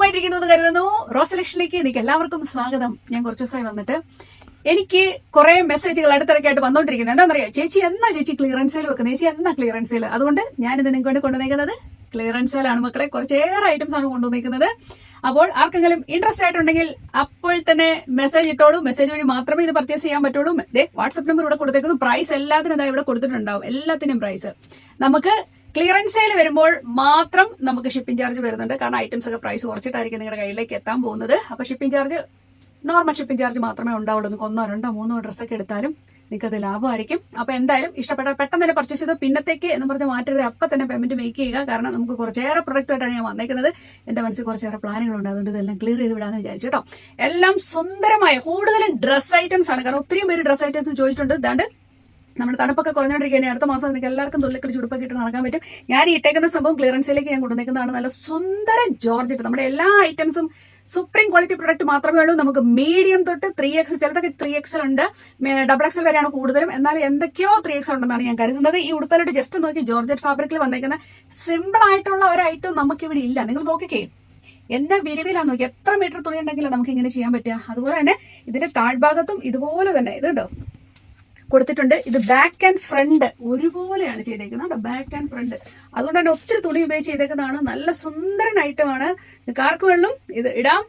സുഖമായിട്ടിരിക്കുന്നു കരുതുന്നു. റോസ് സെലക്ഷനിലേക്ക് എനിക്ക് എല്ലാവർക്കും സ്വാഗതം. ഞാൻ കുറച്ച് ദിവസമായി വന്നിട്ട് എനിക്ക് കുറെ മെസ്സേജുകൾ അടുത്തിടയ്ക്കായിട്ട് വന്നോണ്ടിരിക്കുന്നത് എന്താണെന്നറിയാം? ചേച്ചി എന്നാ ചേച്ചി ക്ലിയറൻസ് സെയിൽ വെക്കുന്നത് ചേച്ചി എന്നാ ക്ലിയറൻസ് സെയിൽ അതുകൊണ്ട് ഞാനിത് നിങ്ങൾക്ക് വേണ്ടി കൊണ്ടുവന്നേക്കുന്നത് ക്ലിയറൻസ് സെയിലാണ് മക്കളെ. കുറച്ചേറെ ഐറ്റംസ് ആണ് കൊണ്ടുവന്നിരിക്കുന്നത് അപ്പോൾ ആർക്കെങ്കിലും ഇൻട്രസ്റ്റ് ആയിട്ടുണ്ടെങ്കിൽ അപ്പോൾ തന്നെ മെസ്സേജ് ഇട്ടോളൂ. മെസ്സേജ് വഴി മാത്രമേ ഇത് പർച്ചേസ് ചെയ്യാൻ പറ്റുള്ളൂ. വാട്സ്ആപ്പ് നമ്പർ ഇവിടെ കൊടുത്തേക്കുന്നു. പ്രൈസ് എല്ലാത്തിനും ഇതാ ഇവിടെ കൊടുത്തിട്ടുണ്ടാവും. എല്ലാത്തിനും പ്രൈസ് നമുക്ക് ക്ലിയറൻസ് സെയിൽ വരുമ്പോൾ മാത്രം നമുക്ക് ഷിപ്പിംഗ് ചാർജ് വരുന്നുണ്ട്. കാരണം ഐറ്റംസ് ഒക്കെ പ്രൈസ് കുറച്ചിട്ടായിരിക്കും നിങ്ങളുടെ കയ്യിലേക്ക് എത്താൻ പോകുന്നത്. അപ്പൊ shipping charge normal shipping charge മാത്രമേ ഉണ്ടാവുള്ളൂ. നിങ്ങൾക്ക് ഒന്നോ രണ്ടോ മൂന്നോ ഡ്രസ്സൊക്കെ എടുത്താലും നിങ്ങൾക്ക് അത് ലാഭമായിരിക്കും. അപ്പൊ എന്തായാലും ഇഷ്ടപ്പെട്ട പെട്ടെന്ന് തന്നെ പർച്ചേസ് ചെയ്തോ പിന്നത്തേക്ക് എന്ന് പറഞ്ഞ് മാറ്റരുത്. അപ്പൊ തന്നെ പേയ്മെന്റ് മേക്ക് ചെയ്യുക. കാരണം നമുക്ക് കുറച്ചേറെ പ്രൊഡക്റ്റ് ആയിട്ടാണ് ഞാൻ വന്നേക്കുന്നത്. എന്റെ മനസ്സിൽ കുറച്ചേറെ പ്ലാനുകളുണ്ട്. അതുകൊണ്ട് ഇതെല്ലാം ക്ലിയർ ചെയ്ത് വിടാന്ന് വിചാരിച്ചു കേട്ടോ. എല്ലാം സുന്ദരമായ കൂടുതലും ഡ്രസ് ഐറ്റംസ് ആണ്. കാരണം ഒത്തിരി പേര് ഡ്രസ് ഐറ്റംസ് ചോദിച്ചിട്ടുണ്ട്. ഇതാണ്ട് നമ്മുടെ തണുപ്പൊക്കെ കുറഞ്ഞോണ്ടിരിക്കുകയാണ്. അടുത്ത മാസം നിങ്ങൾക്ക് എല്ലാവർക്കും തുള്ളിക്കളി ചുടുപ്പൊക്കെ ഇട്ട് നടക്കാൻ പറ്റും. ഞാൻ ഇട്ടേക്കുന്ന സംഭവം ക്ലിയറൻസിലേക്ക് ഞാൻ കൊണ്ടുവന്നേക്കുന്നതാണ്. നല്ല സുന്ദര ജോർജറ്റ് നമ്മുടെ എല്ലാ ഐറ്റംസും സൂപ്രീം ക്വാളിറ്റി പ്രൊഡക്റ്റ് മാത്രമേ ഉള്ളൂ. നമുക്ക് മീഡിയം തൊട്ട് ത്രീ എക്സ് ചിലതൊക്കെ ത്രീ എക്സൽ ഉണ്ട്. ഡബിൾ എക്സൽ വരെയാണ് കൂടുതലും. എന്നാൽ എന്തൊക്കെയോ ത്രീ എക്സൽ ഉണ്ടെന്നാണ് ഞാൻ കരുതുന്നത്. ഈ ഉടുപ്പലോട്ട് ജസ്റ്റ് നോക്കി ജോർജറ്റ് ഫാബ്രിക്കിൽ വന്നേക്കുന്ന സിമ്പിൾ ആയിട്ടുള്ള ഒരു ഐറ്റം നമുക്ക് ഇവിടെ ഇല്ല. നിങ്ങൾ നോക്കിക്കേ. എന്നെ വിരിവിലാണ് നോക്കി. എത്ര മീറ്റർ തുണി ഉണ്ടെങ്കിലും നമുക്ക് ഇങ്ങനെ ചെയ്യാൻ പറ്റുക. അതുപോലെ തന്നെ ഇതിന്റെ താഴ്ഭാഗത്തും ഇതുപോലെ തന്നെ. ഇത് കണ്ടോ? കൊടുത്തിട്ടുണ്ട്. ഇത് ബാക്ക് ആൻഡ് ഫ്രണ്ട് ഒരുപോലെയാണ് ചെയ്തേക്കുന്നത് ബാക്ക് ആൻഡ് ഫ്രണ്ട് അതുകൊണ്ട് തന്നെ ഒത്തിരി തുണി ഉപയോഗിച്ച് ചെയ്തേക്കുന്നതാണ്. നല്ല സുന്ദരൻ ഐറ്റമാണ് കാർക്ക് വെള്ളം ഇത് ഇടാം.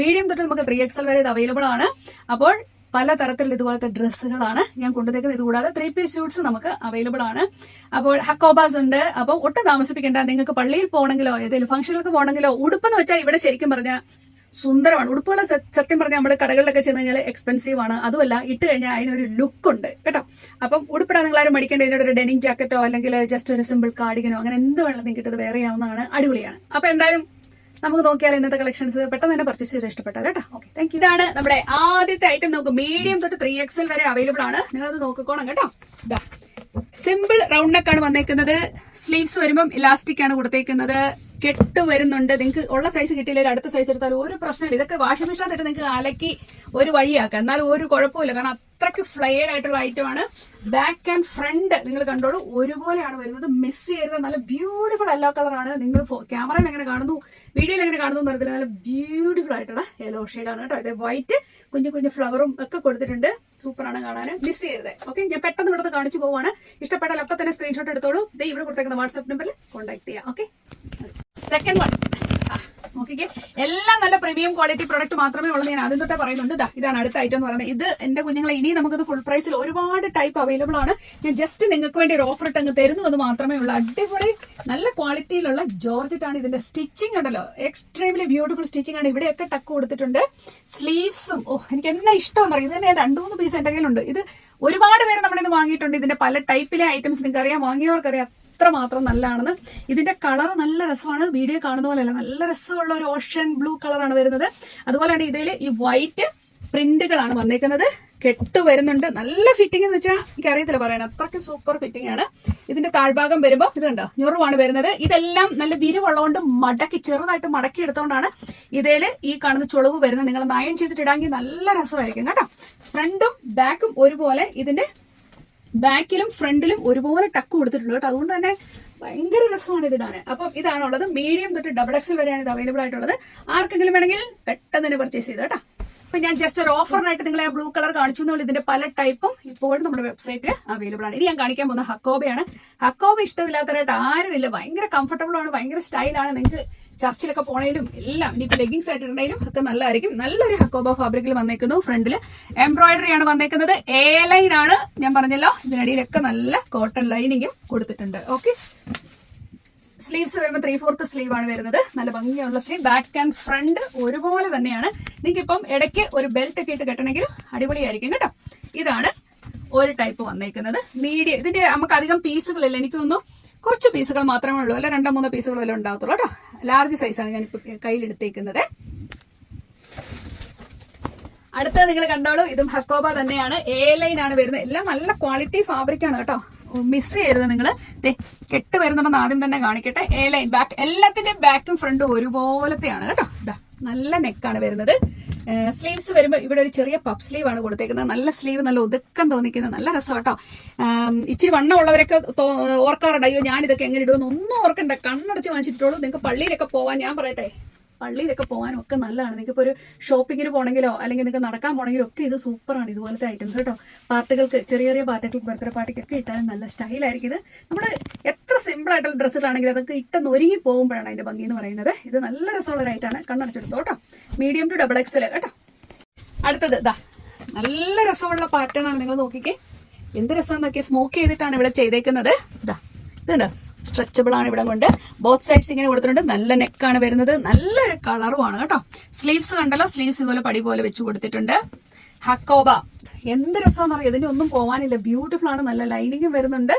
മീഡിയം തൊട്ട് നമുക്ക് ത്രീ എക്സൽ വരെ ഇത് അവൈലബിൾ ആണ്. അപ്പോൾ പല തരത്തിലുള്ള ഇതുപോലത്തെ ഡ്രസ്സുകളാണ് ഞാൻ കൊണ്ടുതേക്കുന്നത് ഇതുകൂടാതെ ത്രീ പീസ് സ്യൂട്ട്സ് നമുക്ക് അവൈലബിൾ ആണ്. അപ്പോൾ ഹക്കോബാസ് ഉണ്ട്. അപ്പോൾ ഒട്ടും താമസിപ്പിക്കേണ്ട. നിങ്ങൾക്ക് പള്ളിയിൽ പോകണമെങ്കിലോ ഏതെങ്കിലും ഫംഗ്ഷനുകൾക്ക് പോകണമെങ്കിലോ ഉടുപ്പെന്ന് വെച്ചാൽ ഇവിടെ ശരിക്കും പറഞ്ഞാൽ സുന്ദരമാണ്. ഉടുപ്പുകൾ സത്യം പറഞ്ഞാൽ നമ്മൾ കടകളിലൊക്കെ ചെന്ന് കഴിഞ്ഞാൽ എക്സ്പെൻസീവ് ആണ്. അതുമല്ല ഇട്ട് കഴിഞ്ഞാൽ അതിനൊരു ലുക്ക് ഉണ്ട്. കേട്ടോ? അപ്പം ഉടുപ്പിടാൻ നിങ്ങൾ ആരും മടിക്കേണ്ട. ഇതിനോട് ഒരു ഡെനിങ് ജാക്കറ്റോ അല്ലെങ്കിൽ ജസ്റ്റ് ഒരു സിമ്പിൾ കാർഡിഗനോ അങ്ങനെ എന്ത് വേണം നിങ്ങൾക്ക് ഇത് വേറെ ആവുന്നതാണ് അടിപൊളിയാണ്. അപ്പൊ എന്തായാലും നമുക്ക് നോക്കിയാൽ ഇന്നത്തെ കളക്ഷൻസ് പെട്ടെന്ന് തന്നെ പർച്ചേസ് ചെയ്ത് ഇഷ്ടപ്പെട്ടാൽ കേട്ടോ? ഓക്കെ താങ്ക് ഇതാണ് നമ്മുടെ ആദ്യത്തെ ഐറ്റം നമുക്ക് മീഡിയം തൊട്ട് ത്രീ എക്സൽ വരെ അവൈലബിൾ ആണ്. നിങ്ങളത് നോക്കിക്കോണം കേട്ടോ. ഇതാ സിമ്പിൾ റൗണ്ട് നെക്ക് ആണ് വന്നേക്കുന്നത്. സ്ലീവ്സ് വരുമ്പം ഇലാസ്റ്റിക് ആണ് കൊടുത്തേക്കുന്നത്. കെട്ട് വരുന്നുണ്ട്. നിങ്ങൾക്ക് ഉള്ള സൈസ് കിട്ടിയില്ലെങ്കിൽ അടുത്ത സൈസ് എടുത്താൽ ഒരു പ്രശ്നമില്ല. ഇതൊക്കെ വാഷിംഗ് മെഷീനകത്ത് നിങ്ങൾക്ക് അലക്കി ഒരു വഴിയാക്കാം. എന്നാലും ഒരു കുഴപ്പമില്ല കാരണം അത്രയ്ക്ക് ഫ്ലയർഡ് ആയിട്ടുള്ള ഐറ്റം ആണ്. ബാക്ക് ആൻഡ് ഫ്രണ്ട് നിങ്ങൾ കണ്ടോളൂ ഒരുപോലെയാണ് വരുന്നത്. മിസ് ചെയ്യരുത് നല്ല ബ്യൂട്ടിഫുൾ യെല്ലോ കളറാണ് നിങ്ങൾ ക്യാമറയിൽ എങ്ങനെ കാണുന്നു വീഡിയോയിൽ എങ്ങനെ കാണുന്നു എന്ന് നല്ല ബ്യൂട്ടിഫുൾ ആയിട്ടുള്ള യെല്ലോ ആണ് കേട്ടോ. ഇത് വൈറ്റ് കുഞ്ഞു കുഞ്ഞു ഫ്ലവറും ഒക്കെ കൊടുത്തിട്ടുണ്ട്. സൂപ്പറാണ് കാണാൻ. മിസ് ചെയ്യരുത്. ഓക്കെ ഞാൻ പെട്ടെന്ന് ഇവിടുത്തെ കാണിച്ചു പോവാണ്. ഇഷ്ടപ്പെട്ടാൽ ഒക്കെ തന്നെ സ്ക്രീൻഷോട്ട് എടുത്തോളൂ. ദേ ഇവിടെ കൊടുത്തേക്കുന്ന വാട്സ്ആപ്പ് നമ്പറിൽ കോൺടാക്ട് ചെയ്യാം. ഓക്കെ സെക്കൻഡ് വൺ നോക്കിക്കേ. എല്ലാം നല്ല പ്രീമിയം ക്വാളിറ്റി പ്രൊഡക്റ്റ് മാത്രമേ ഉള്ളൂ ഞാൻ ആദ്യം തൊട്ടേ പറയുന്നുണ്ട്. ഇതാണ് അടുത്ത ഐറ്റം എന്ന് പറയുന്നത്. ഇത് എന്റെ കുഞ്ഞുങ്ങളെ ഇനി നമുക്കിത് ഫുൾ പ്രൈസിൽ ഒരുപാട് ടൈപ്പ് അവൈലബിൾ ആണ്. ഞാൻ ജസ്റ്റ് നിങ്ങൾക്ക് വേണ്ടി ഒരു ഓഫർ ഇട്ട് അങ്ങ് തരുന്നു എന്ന് മാത്രമേ ഉള്ളൂ. അടിപൊളി നല്ല ക്വാളിറ്റിയിലുള്ള ജോർജറ്റ് ആണ് ഇതിന്റെ സ്റ്റിച്ചിങ് ഉണ്ടല്ലോ. എക്സ്ട്രീംലി ബ്യൂട്ടിഫുൾ സ്റ്റിച്ചിങ് ആണ്. ഇവിടെയൊക്കെ ടക്ക് കൊടുത്തിട്ടുണ്ട്. സ്ലീവ്സും ഓ എനിക്ക് എന്നാ ഇഷ്ടമെന്ന് അറിയാം. ഇത് തന്നെ രണ്ടു മൂന്ന് പീസ് എന്റെ കയ്യിലുണ്ട്. ഇത് ഒരുപാട് പേര് നമ്മളിത് വാങ്ങിയിട്ടുണ്ട്. ഇതിന്റെ പല ടൈപ്പിലെ ഐറ്റംസ് നിങ്ങൾക്ക് അറിയാം വാങ്ങിയവർക്കറിയാം. അത്രമാത്രം നല്ലതാണെന്ന് ഇതിന്റെ കളർ നല്ല രസമാണ്. വീഡിയോ കാണുന്ന പോലെയല്ല നല്ല രസമുള്ള ഒരു ഓഷൻ ബ്ലൂ കളറാണ് വരുന്നത്. അതുപോലെ തന്നെ ഇതിൽ ഈ വൈറ്റ് പ്രിന്റുകളാണ് വന്നേക്കുന്നത്. കെട്ട് വരുന്നുണ്ട്. നല്ല ഫിറ്റിംഗ് എന്ന് വെച്ചാൽ എനിക്ക് അറിയത്തില്ല പറയാൻ അത്രയ്ക്കും സൂപ്പർ ഫിറ്റിംഗ് ആണ്. ഇതിന്റെ താഴ്ഭാഗം വരുമ്പോൾ ഇത് കണ്ടോ? ഞൊറുവാണ് വരുന്നത്. ഇതെല്ലാം നല്ല വിരിവുള്ളതുകൊണ്ട് മടക്കി ചെറുതായിട്ട് മടക്കി എടുത്തുകൊണ്ടാണ് ഇതേൽ ഈ കാണുന്ന ചുളവ് വരുന്നത്. നിങ്ങൾ നയം ചെയ്തിട്ടിടാമെങ്കിൽ നല്ല രസമായിരിക്കും. കേട്ടോ? ഫ്രണ്ടും ബാക്കും ഒരുപോലെ ഇതിന്റെ ബാക്കിലും ഫ്രണ്ടിലും ഒരുപോലെ ടക്ക് കൊടുത്തിട്ടുണ്ട് കേട്ടോ. അതുകൊണ്ട് തന്നെ ഭയങ്കര രസമാണ് ഇത് ഇടാൻ. അപ്പം ഇതാണുള്ളത്. മീഡിയം തൊട്ട് ഡബിൾ എക്സൽ വരെയാണ് ഇത് അവൈലബിൾ ആയിട്ടുള്ളത്. ആർക്കെങ്കിലും വേണമെങ്കിൽ പെട്ടെന്ന് തന്നെ പർച്ചേസ് ചെയ്ത് കേട്ടോ. അപ്പൊ ഞാൻ ജസ്റ്റ് ഒരു ഓഫറിനായിട്ട് നിങ്ങളെ ബ്ലൂ കളർ കാണിച്ചു നമ്മൾ ഇതിന്റെ പല ടൈപ്പും ഇപ്പോഴും നമ്മുടെ വെബ്സൈറ്റിൽ അവൈലബിൾ ആണ്. ഇനി ഞാൻ കാണിക്കാൻ പോകുന്ന ഹക്കോബയാണ് ഹക്കോബ ഇഷ്ടമില്ലാത്തവരായിട്ട് ആരുമില്ല. ഭയങ്കര കംഫർട്ടബിൾ ആണ്. ഭയങ്കര സ്റ്റൈലാണ് നിങ്ങൾക്ക് ചർച്ചിലൊക്കെ പോണേലും എല്ലാം ഇനിയിപ്പോ ലെഗിങ്സ് ആയിട്ടുണ്ടെങ്കിലും ഒക്കെ നല്ലതായിരിക്കും. നല്ലൊരു ഹക്കോബ ഫാബ്രിക്കിൽ വന്നേക്കുന്നു. ഫ്രണ്ടിൽ എംബ്രോയിഡറി ആണ് വന്നേക്കുന്നത്. എ ലൈൻ ആണ് ഞാൻ പറഞ്ഞല്ലോ. ഇതിനടിയിലൊക്കെ നല്ല കോട്ടൺ ലൈനിങ്ങും കൊടുത്തിട്ടുണ്ട്. ഓക്കെ സ്ലീവ്സ് വരുമ്പോൾ ത്രീ ഫോർത്ത് സ്ലീവ് ആണ് വരുന്നത്. നല്ല ഭംഗിയുള്ള സ്ലീവ് ബാക്ക് ആൻഡ് ഫ്രണ്ട് ഒരുപോലെ തന്നെയാണ്. നിങ്ങൾക്ക് ഇപ്പം ഇടയ്ക്ക് ഒരു ബെൽറ്റ് ഒക്കെ ഇട്ട് കെട്ടണമെങ്കിൽ അടിപൊളിയായിരിക്കും കേട്ടോ. ഇതാണ് ഒരു ടൈപ്പ് വന്നേക്കുന്നത്. മീഡിയം ഇതിന്റെ നമുക്ക് അധികം പീസുകളില്ല എനിക്ക് തോന്നുന്നു കുറച്ച് പീസുകൾ മാത്രമേ ഉള്ളൂ. അല്ല രണ്ടോ മൂന്നോ പീസുകൾ വല്ലതും ഉണ്ടാകത്തുള്ളൂ കേട്ടോ. ലാർജ് സൈസാണ് ഞാൻ ഇപ്പൊ കയ്യിലെടുത്തേക്കുന്നത് അടുത്തത് നിങ്ങൾ കണ്ടോളൂ. ഇതും ഹക്കോബ തന്നെയാണ്. എ ലൈൻ ആണ് വരുന്നത്. എല്ലാം നല്ല ക്വാളിറ്റി ഫാബ്രിക് ആണ് കേട്ടോ. മിസ് ചെയ്യരുത് നിങ്ങൾ കെട്ട് വരുന്നുണ്ടെന്ന് ആദ്യം തന്നെ കാണിക്കട്ടെ. എ ലൈൻ ബാക്ക് എല്ലാത്തിന്റെയും ബാക്കും ഫ്രണ്ടും ഒരുപോലത്തെയാണ് കേട്ടോ. ഇതാ നല്ല നെക്കാണ് വരുന്നത്. സ്ലീവ്സ് വരുമ്പോൾ ഇവിടെ ഒരു ചെറിയ പപ്പ് സ്ലീവ് ആണ് കൊടുത്തേക്കുന്നത്. നല്ല സ്ലീവ് നല്ല ഒതുക്കം തോന്നിക്കുന്നത് നല്ല രസം കേട്ടോ ആം, ഇച്ചിരി വണ്ണമുള്ളവരൊക്കെ ഉള്ളവരൊക്കെ അയ്യോ ഞാൻ ഇതൊക്കെ എങ്ങനെ ഇടുമെന്ന്? ഒന്നും ഓർക്കണ്ട. കണ്ണടച്ച് വാങ്ങിച്ചിട്ടുള്ളൂ നിങ്ങൾക്ക് പള്ളിയിലൊക്കെ പോവാൻ ഞാൻ പറയട്ടെ. പള്ളിയിലൊക്കെ പോകാനും ഒക്കെ നല്ലതാണ്. നിങ്ങൾക്ക് ഇപ്പോൾ ഒരു ഷോപ്പിങ്ങിന് പോകണമെങ്കിലോ അല്ലെങ്കിൽ നിങ്ങൾക്ക് നടക്കാൻ പോകണമെങ്കിലോ ഒക്കെ ഇത് സൂപ്പറാണ്. ഇതുപോലത്തെ ഐറ്റംസ് കേട്ടോ. പാർട്ടികൾക്ക് ചെറിയ ചെറിയ പാർട്ടികൾക്ക് ബർത്ത്ഡേ പാർട്ടിക്കൊക്കെ ഇട്ടാലും നല്ല സ്റ്റൈലായിരിക്കും ഇത്. നമ്മൾ എത്ര സിമ്പിൾ ആയിട്ടുള്ള ഡ്രസ്സുകളാണെങ്കിൽ അതൊക്കെ ഇട്ടെന്ന് ഒരുങ്ങി പോകുമ്പോഴാണ് അതിന്റെ ഭംഗി എന്ന് പറയുന്നത്. ഇത് നല്ല രസമുള്ള ഒരു ഐറ്റാണ് കണ്ണടച്ചെടുത്തോ കേട്ടോ. മീഡിയം ടു ഡബിൾ എക്സൽ കേട്ടോ. അടുത്തത് ഇതാ നല്ല രസമുള്ള പാറ്റേൺ ആണ്. നിങ്ങൾ നോക്കിക്കേ. എന്ത് രസം എന്നൊക്കെ സ്മോക്ക് ചെയ്തിട്ടാണ് ഇവിടെ ചെയ്തേക്കുന്നത്. ഇതാ ഇതുണ്ട്. സ്ട്രെച്ചബിൾ ആണ് ഇവിടെ കൊണ്ട്. ബോത്ത് സൈഡ്സ് ഇങ്ങനെ കൊടുത്തിട്ടുണ്ട്. നല്ല നെക്കാണ് വരുന്നത്. നല്ലൊരു കളറുമാണ് കേട്ടോ. സ്ലീവ്സ് കണ്ടല്ലോ? സ്ലീവ്സ് ഇതുപോലെ പടി പോലെ വെച്ച് കൊടുത്തിട്ടുണ്ട്. ഹക്കോബ എന്ത് രസമാണെന്ന് അറിയാം ഇതിന്റെ ഒന്നും പോവാനില്ല. ബ്യൂട്ടിഫുൾ ആണ്. നല്ല ലൈനിങ്ങും വരുന്നുണ്ട്.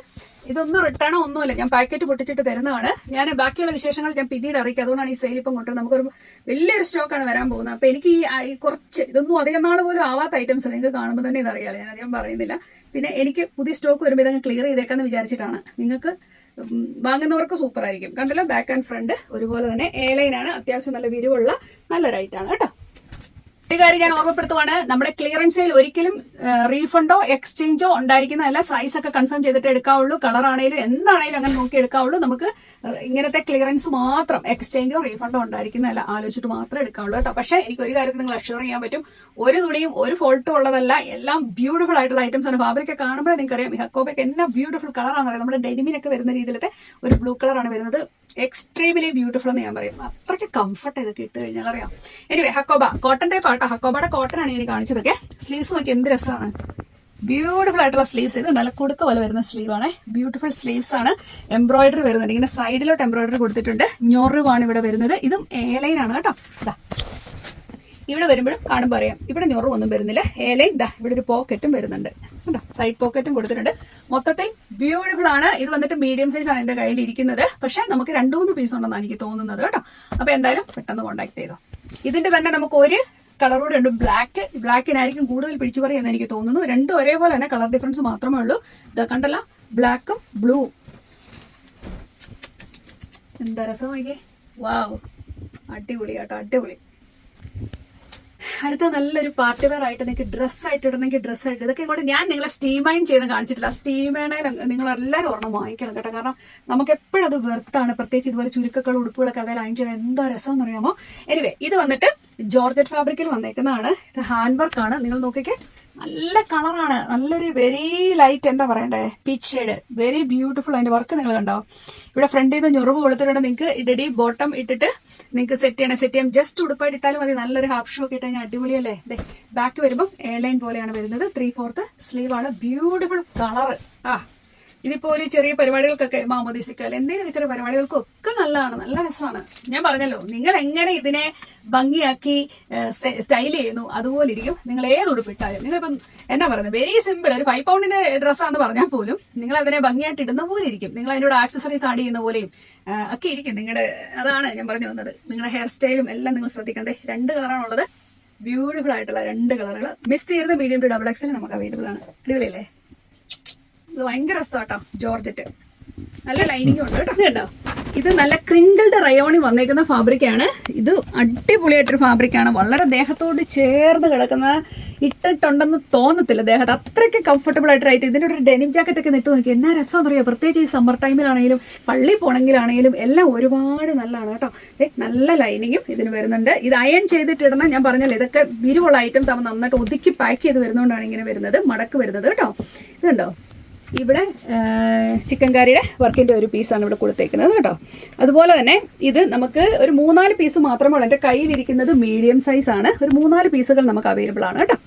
ഇതൊന്നും റിട്ടേണോ ഒന്നുമില്ല. ഞാൻ പാക്കറ്റ് പൊട്ടിച്ചിട്ട് തരുന്നതാണ്. ഞാൻ ബാക്കിയുള്ള വിശേഷങ്ങൾ ഞാൻ പിന്നീട് അറിയിക്കും. അതുകൊണ്ടാണ് ഈ സെയിൽ ഇപ്പം കൊണ്ടുവരുന്നത്. നമുക്കൊരു വലിയൊരു സ്റ്റോക്കാണ് വരാൻ പോകുന്നത്. അപ്പൊ എനിക്ക് ഈ കുറച്ച് ഇതൊന്നും അധികം നാൾ പോലും ആവാത്ത ഐറ്റംസ് നിങ്ങൾക്ക് കാണുമ്പോൾ തന്നെ ഇതറിയാലോ. ഞാൻ അധികം പറയുന്നില്ല. പിന്നെ എനിക്ക് പുതിയ സ്റ്റോക്ക് വരുമ്പോൾ ഇതങ്ങ് ക്ലിയർ ചെയ്തേക്കാന്ന് വിചാരിച്ചിട്ടാണ്. നിങ്ങൾക്ക് വാങ്ങുന്നവർക്ക് സൂപ്പർ ആയിരിക്കും കണ്ടല്ലോ? ബാക്ക് ആൻഡ് ഫ്രണ്ട് ഒരുപോലെ തന്നെ എ ലൈനാണ് അത്യാവശ്യം നല്ല വിരിവുള്ള നല്ല റൈറ്റാണ് കേട്ടോ? ഒരു കാര്യം ഞാൻ ഓർമ്മപ്പെടുത്തുവാണ്. നമ്മുടെ ക്ലിയറൻസിൽ ഒരിക്കലും റീഫണ്ടോ എക്സ്ചേഞ്ചോ ഉണ്ടായിരിക്കുന്നതല്ല. സൈസ് ഒക്കെ കൺഫേം ചെയ്തിട്ട് എടുക്കാവുള്ളൂ. കളർ ആണെങ്കിലും എന്താണെങ്കിലും അങ്ങനെ നോക്കി എടുക്കാവുള്ളൂ. നമുക്ക് ഇങ്ങനത്തെ ക്ലിയറൻസ് മാത്രം എക്സ്ചേഞ്ചോ റീഫണ്ടോ ഉണ്ടായിരിക്കുന്നതല്ല. ആലോചിച്ചിട്ട് മാത്രമേ എടുക്കാവുള്ളൂ കേട്ടോ. പക്ഷേ എനിക്ക് ഒരു കാര്യത്തിൽ നിങ്ങൾ അഷ്യൂർ ചെയ്യാൻ പറ്റും. ഒരു തുണിയും ഒരു ഫോൾട്ടും ഉള്ളതല്ല. എല്ലാം ബ്യൂട്ടിഫുൾ ആയിട്ടുള്ള ഐറ്റംസ് ആണ്. ഫാബ്രിക് കാണുമ്പോൾ നിങ്ങൾക്ക് അറിയാം ഹക്കോബയ്ക്ക് എന്നാ ബ്യൂട്ടിഫുൾ കളറാണെന്ന് നമ്മുടെ ഡെനിമിനൊക്കെ വരുന്ന രീതിയിലത്തെ ഒരു ബ്ലൂ കളറാണ് വരുന്നത്. എക്സ്ട്രീംലി ബ്യൂട്ടിഫുൾ എന്ന് ഞാൻ പറയും. അത്രയ്ക്ക് കംഫർട്ട് ഇതൊക്കെ ഇട്ട് കഴിഞ്ഞാൽ അറിയാം. എനിവേ ഹക്കോബ കോട്ടൺ ടൈപ്പ് ആട്ടോ ഹക്കോബയുടെ കോട്ടൺ ആണ് ഞാൻ കാണിച്ചതൊക്കെ. സ്ലീവ്സ് നോക്കി എന്ത് രസമാണ് ബ്യൂട്ടിഫുൾ ആയിട്ടുള്ള സ്ലീവ്സ് ഇത് നല്ല കുടുക്ക പോലെ വരുന്ന സ്ലീവ് ആണ്. ബ്യൂട്ടിഫുൾ സ്ലീവ്സ് ആണ്. എംബ്രോയിഡറി വരുന്നുണ്ട്. ഇങ്ങനെ സൈഡിലോട്ട് എംബ്രോയിഡറി കൊടുത്തിട്ടുണ്ട്. ഞൊറിവാണ് ഇവിടെ വരുന്നത്. ഇതും എ ആണ് കേട്ടോ. ഇതാ ഇവിടെ വരുമ്പോഴും കാണുമ്പോൾ അറിയാം. ഇവിടെ ഞൊറും ഒന്നും വരുന്നില്ല. ഏലൈൻ ഇതാ ഇവിടെ ഒരു പോക്കറ്റും വരുന്നുണ്ട്. കേട്ടോ സൈഡ് പോക്കറ്റും കൊടുത്തിട്ടുണ്ട്. മൊത്തത്തിൽ ബ്യൂട്ടിഫുൾ ആണ്. ഇത് വന്നിട്ട് മീഡിയം സൈസ് ആണ് എന്റെ കയ്യിൽ ഇരിക്കുന്നത്. പക്ഷെ നമുക്ക് രണ്ടു മൂന്ന് പീസ് ഉണ്ടെന്നാണ് എനിക്ക് തോന്നുന്നത് കേട്ടോ. അപ്പൊ എന്തായാലും പെട്ടെന്ന് കോൺടാക്ട് ചെയ്തോ. ഇതിന്റെ തന്നെ നമുക്ക് ഒരു കളർ കൂടെ ഉണ്ട് ബ്ലാക്ക് ബ്ലാക്കിനായിരിക്കും കൂടുതൽ പിടിച്ചു പറയുമെന്ന് എനിക്ക് തോന്നുന്നു. രണ്ടും ഒരേപോലെ തന്നെ കളർ ഡിഫറൻസ് മാത്രമേ ഉള്ളൂ. ഇത് കണ്ടല്ല ബ്ലാക്കും ബ്ലൂ എന്താ രസം വാവ് അടിപൊളി കേട്ടോ അടിപൊളി. അടുത്ത നല്ലൊരു പാർട്ടി വെയർ ആയിട്ട് നിങ്ങൾക്ക് ഡ്രസ്സ് ആയിട്ട് ഇടണമെങ്കിൽ ഡ്രസ് ആയിട്ട് ഇതൊക്കെ കൂടെ ഞാൻ നിങ്ങളെ സ്റ്റീമൈൻ ചെയ്ത് കാണിച്ചിട്ടില്ല. സ്റ്റീമൈനയിൽ നിങ്ങൾ എല്ലാവരും ഒരെണ്ണം വാങ്ങിക്കണം കേട്ടോ. കാരണം നമുക്ക് എപ്പോഴും അത് വെർത്താണ് പ്രത്യേകിച്ച് ഇതുപോലെ ചുരുക്കക്കൾ ഉടുപ്പുകളൊക്കെ അതേ ലൈൻ ചെയ്ത് എന്താ രസം എന്ന് അറിയാമോ എനിവേ ഇത് വന്നിട്ട് ജോർജറ്റ് ഫാബ്രിക്കിൽ വന്നേക്കുന്നതാണ്. ഇത് ഹാൻഡ് വർക്ക് ആണ്. നിങ്ങൾ നോക്കിക്കേ. നല്ല കളറാണ്. നല്ലൊരു വെരി ലൈറ്റ് എന്താ പറയണ്ടേ? പീച്ച് ഷെയ്ഡ് വെരി ബ്യൂട്ടിഫുൾ അതിന്റെ വർക്ക് നിങ്ങൾ കണ്ടോ? ഇവിടെ ഫ്രണ്ടിൽ നിന്ന് ഞൊറിവ് കൊടുത്തിട്ടുണ്ട് നിങ്ങൾക്ക്. ഇടടി ബോട്ടം ഇട്ടിട്ട് നിങ്ങൾക്ക് സെറ്റ് ചെയ്യണം. സെറ്റ് ചെയ്യാം. ജസ്റ്റ് ഉടുപ്പായിട്ട് ഇട്ടാലും മതി. നല്ലൊരു ഹാഫ് ഷൂ ഒക്കെ ഇട്ട് കഴിഞ്ഞാൽ അടിപൊളിയല്ലേ ദേ ബാക്ക് വരുമ്പോൾ എയർലൈൻ പോലെയാണ് വരുന്നത്. ത്രീ ഫോർത്ത് സ്ലീവാണ് ബ്യൂട്ടിഫുൾ കളർ ആ ഇതിപ്പോ ഒരു ചെറിയ പരിപാടികൾക്കൊക്കെ മാമോദീസിക്കാൽ എന്തെങ്കിലും ചെറിയ പരിപാടികൾക്കൊക്കെ നല്ലതാണ് നല്ല രസമാണ്. ഞാൻ പറഞ്ഞല്ലോ നിങ്ങൾ എങ്ങനെ ഇതിനെ ഭംഗിയാക്കി സ്റ്റൈൽ ചെയ്യുന്നു അതുപോലെ ഇരിക്കും. നിങ്ങൾ ഏത് ഉടുപ്പിട്ടാലും നിങ്ങളിപ്പം എന്നാ പറയുന്നത് വെരി സിമ്പിൾ ഒരു ഫൈവ് പൗണ്ടിന്റെ ഡ്രസ്സാന്ന് പറഞ്ഞാൽ പോലും നിങ്ങൾ അതിനെ ഭംഗിയായിട്ട് ഇടുന്ന പോലെ ഇരിക്കും. നിങ്ങൾ അതിനോട് ആക്സസറീസ് ആഡ് ചെയ്യുന്ന പോലെയും ഒക്കെ ഇരിക്കും. നിങ്ങളുടെ അതാണ് ഞാൻ പറഞ്ഞു വന്നത്. നിങ്ങളുടെ ഹെയർ സ്റ്റൈലും എല്ലാം നിങ്ങൾ ശ്രദ്ധിക്കണ്ടേ രണ്ട് കളറാണുള്ളത് ബ്യൂട്ടിഫുൾ ആയിട്ടുള്ള രണ്ട് കളറുകൾ മിസ് ചെയ്യുന്ന മീഡിയം ടു ഡബിൾ എക്സിൽ നമുക്ക് അവൈലബിൾ ആണ്. അടിപൊളിയല്ലേ? ഇത് ഭയങ്കര രസമാട്ടോ ജോർജറ്റ്. നല്ല ലൈനിങ് ഉണ്ട് കേട്ടോ. കണ്ടോ ഇത് നല്ല ക്രിങ്കിൾഡ് റയോണി വന്നേക്കുന്ന ഫാബ്രിക്കാണ് ഇത് അടിപൊളിയായിട്ടൊരു ഫാബ്രിക്കാണ് വളരെ ദേഹത്തോട് ചേർന്ന് കിടക്കുന്ന ഇട്ടിട്ടുണ്ടെന്ന് തോന്നത്തില്ല ദേഹത്ത്. അത്രയ്ക്ക് കംഫർട്ടബിൾ ആയിട്ടായിട്ട് ഇതിന്റെ ഒരു ഡെനിം ജാക്കറ്റ് ഒക്കെ നിട്ട് നോക്കി എന്നാ രസം അറിയാം പ്രത്യേകിച്ച് ഈ സമ്മർ ടൈമിലാണെങ്കിലും പള്ളി പോണെങ്കിലാണെങ്കിലും എല്ലാം ഒരുപാട് നല്ലതാണ് കേട്ടോ. ഏ നല്ല ലൈനിങ്ങും ഇതിന് വരുന്നുണ്ട്. ഇത് അയൺ ചെയ്തിട്ടിടുന്ന ഞാൻ പറഞ്ഞല്ലോ ഇതൊക്കെ വിരിവുള്ള ഐറ്റംസ് ആവുമ്പോൾ നന്നായിട്ട് ഒതുക്കി പാക്ക് ചെയ്ത് വരുന്നതുകൊണ്ടാണ് ഇങ്ങനെ വരുന്നത് മടക്ക് വരുന്നത് കേട്ടോ. ഇതുണ്ടോ? ഇവിടെ ചിക്കൻ കറിയുടെ വർക്കിന്റെ ഒരു പീസാണ് ഇവിടെ കൊടുത്തേക്കുന്നത് കേട്ടോ. അതുപോലെ തന്നെ ഇത് നമുക്ക് ഒരു മൂന്നാൽ പീസ് മാത്രമേ ഉള്ളൂ എന്റെ കയ്യിലിരിക്കുന്നത് മീഡിയം സൈസ് ആണ്. ഒരു മൂന്നാൽ പീസുകൾ നമുക്ക് അവൈലബിൾ ആണ് കേട്ടോ.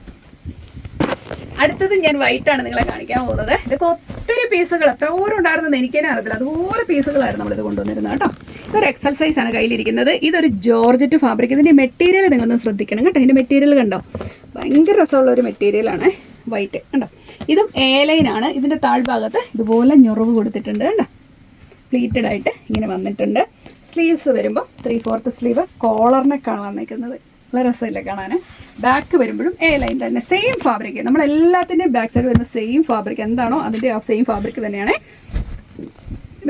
അടുത്തത് ഞാൻ വൈറ്റാണ് നിങ്ങളെ കാണിക്കാൻ പോകുന്നത്. ഇതൊക്കെ ഒത്തിരി പീസുകൾ എത്ര ഓരോ ഉണ്ടായിരുന്നത് എനിക്ക് തന്നെ അറിയത്തില്ല. അതുപോലെ പീസുകളായിരുന്നു നമ്മളിത് കൊണ്ടുവന്നിരുന്നത് കേട്ടോ. ഇതൊരു എക്സൽ ആണ് കയ്യിലിരിക്കുന്നത്. ഇതൊരു ജോർജറ്റ് ഫാബ്രിക് ഇതിന്റെ മെറ്റീരിയൽ നിങ്ങളൊന്ന് ശ്രദ്ധിക്കണം കേട്ടോ. ഇതിന്റെ മെറ്റീരിയൽ കണ്ടോ? ഭയങ്കര രസമുള്ള ഒരു മെറ്റീരിയലാണ് വൈറ്റ് കണ്ടോ? ഇതും എ ഇതിന്റെ താഴ്ഭാഗത്ത് ഇതുപോലെ ഞൊറിവ് കൊടുത്തിട്ടുണ്ട് കണ്ടോ? പ്ലീറ്റഡ് ആയിട്ട് ഇങ്ങനെ വന്നിട്ടുണ്ട്. സ്ലീവ്സ് വരുമ്പോൾ ത്രീ ഫോർത്ത് സ്ലീവ് കോളറിനൊക്കെയാണ് വന്നിരിക്കുന്നത് നല്ല രസമില്ല കാണാൻ ബാക്ക് വരുമ്പോഴും എ ലൈൻ തന്നെ. സെയിം ഫാബ്രിക് നമ്മളെല്ലാത്തിന്റെയും ബാക്ക് സൈഡ് വരുമ്പോൾ സെയിം ഫാബ്രിക് എന്താണോ അതിന്റെ സെയിം ഫാബ്രിക് തന്നെയാണ്.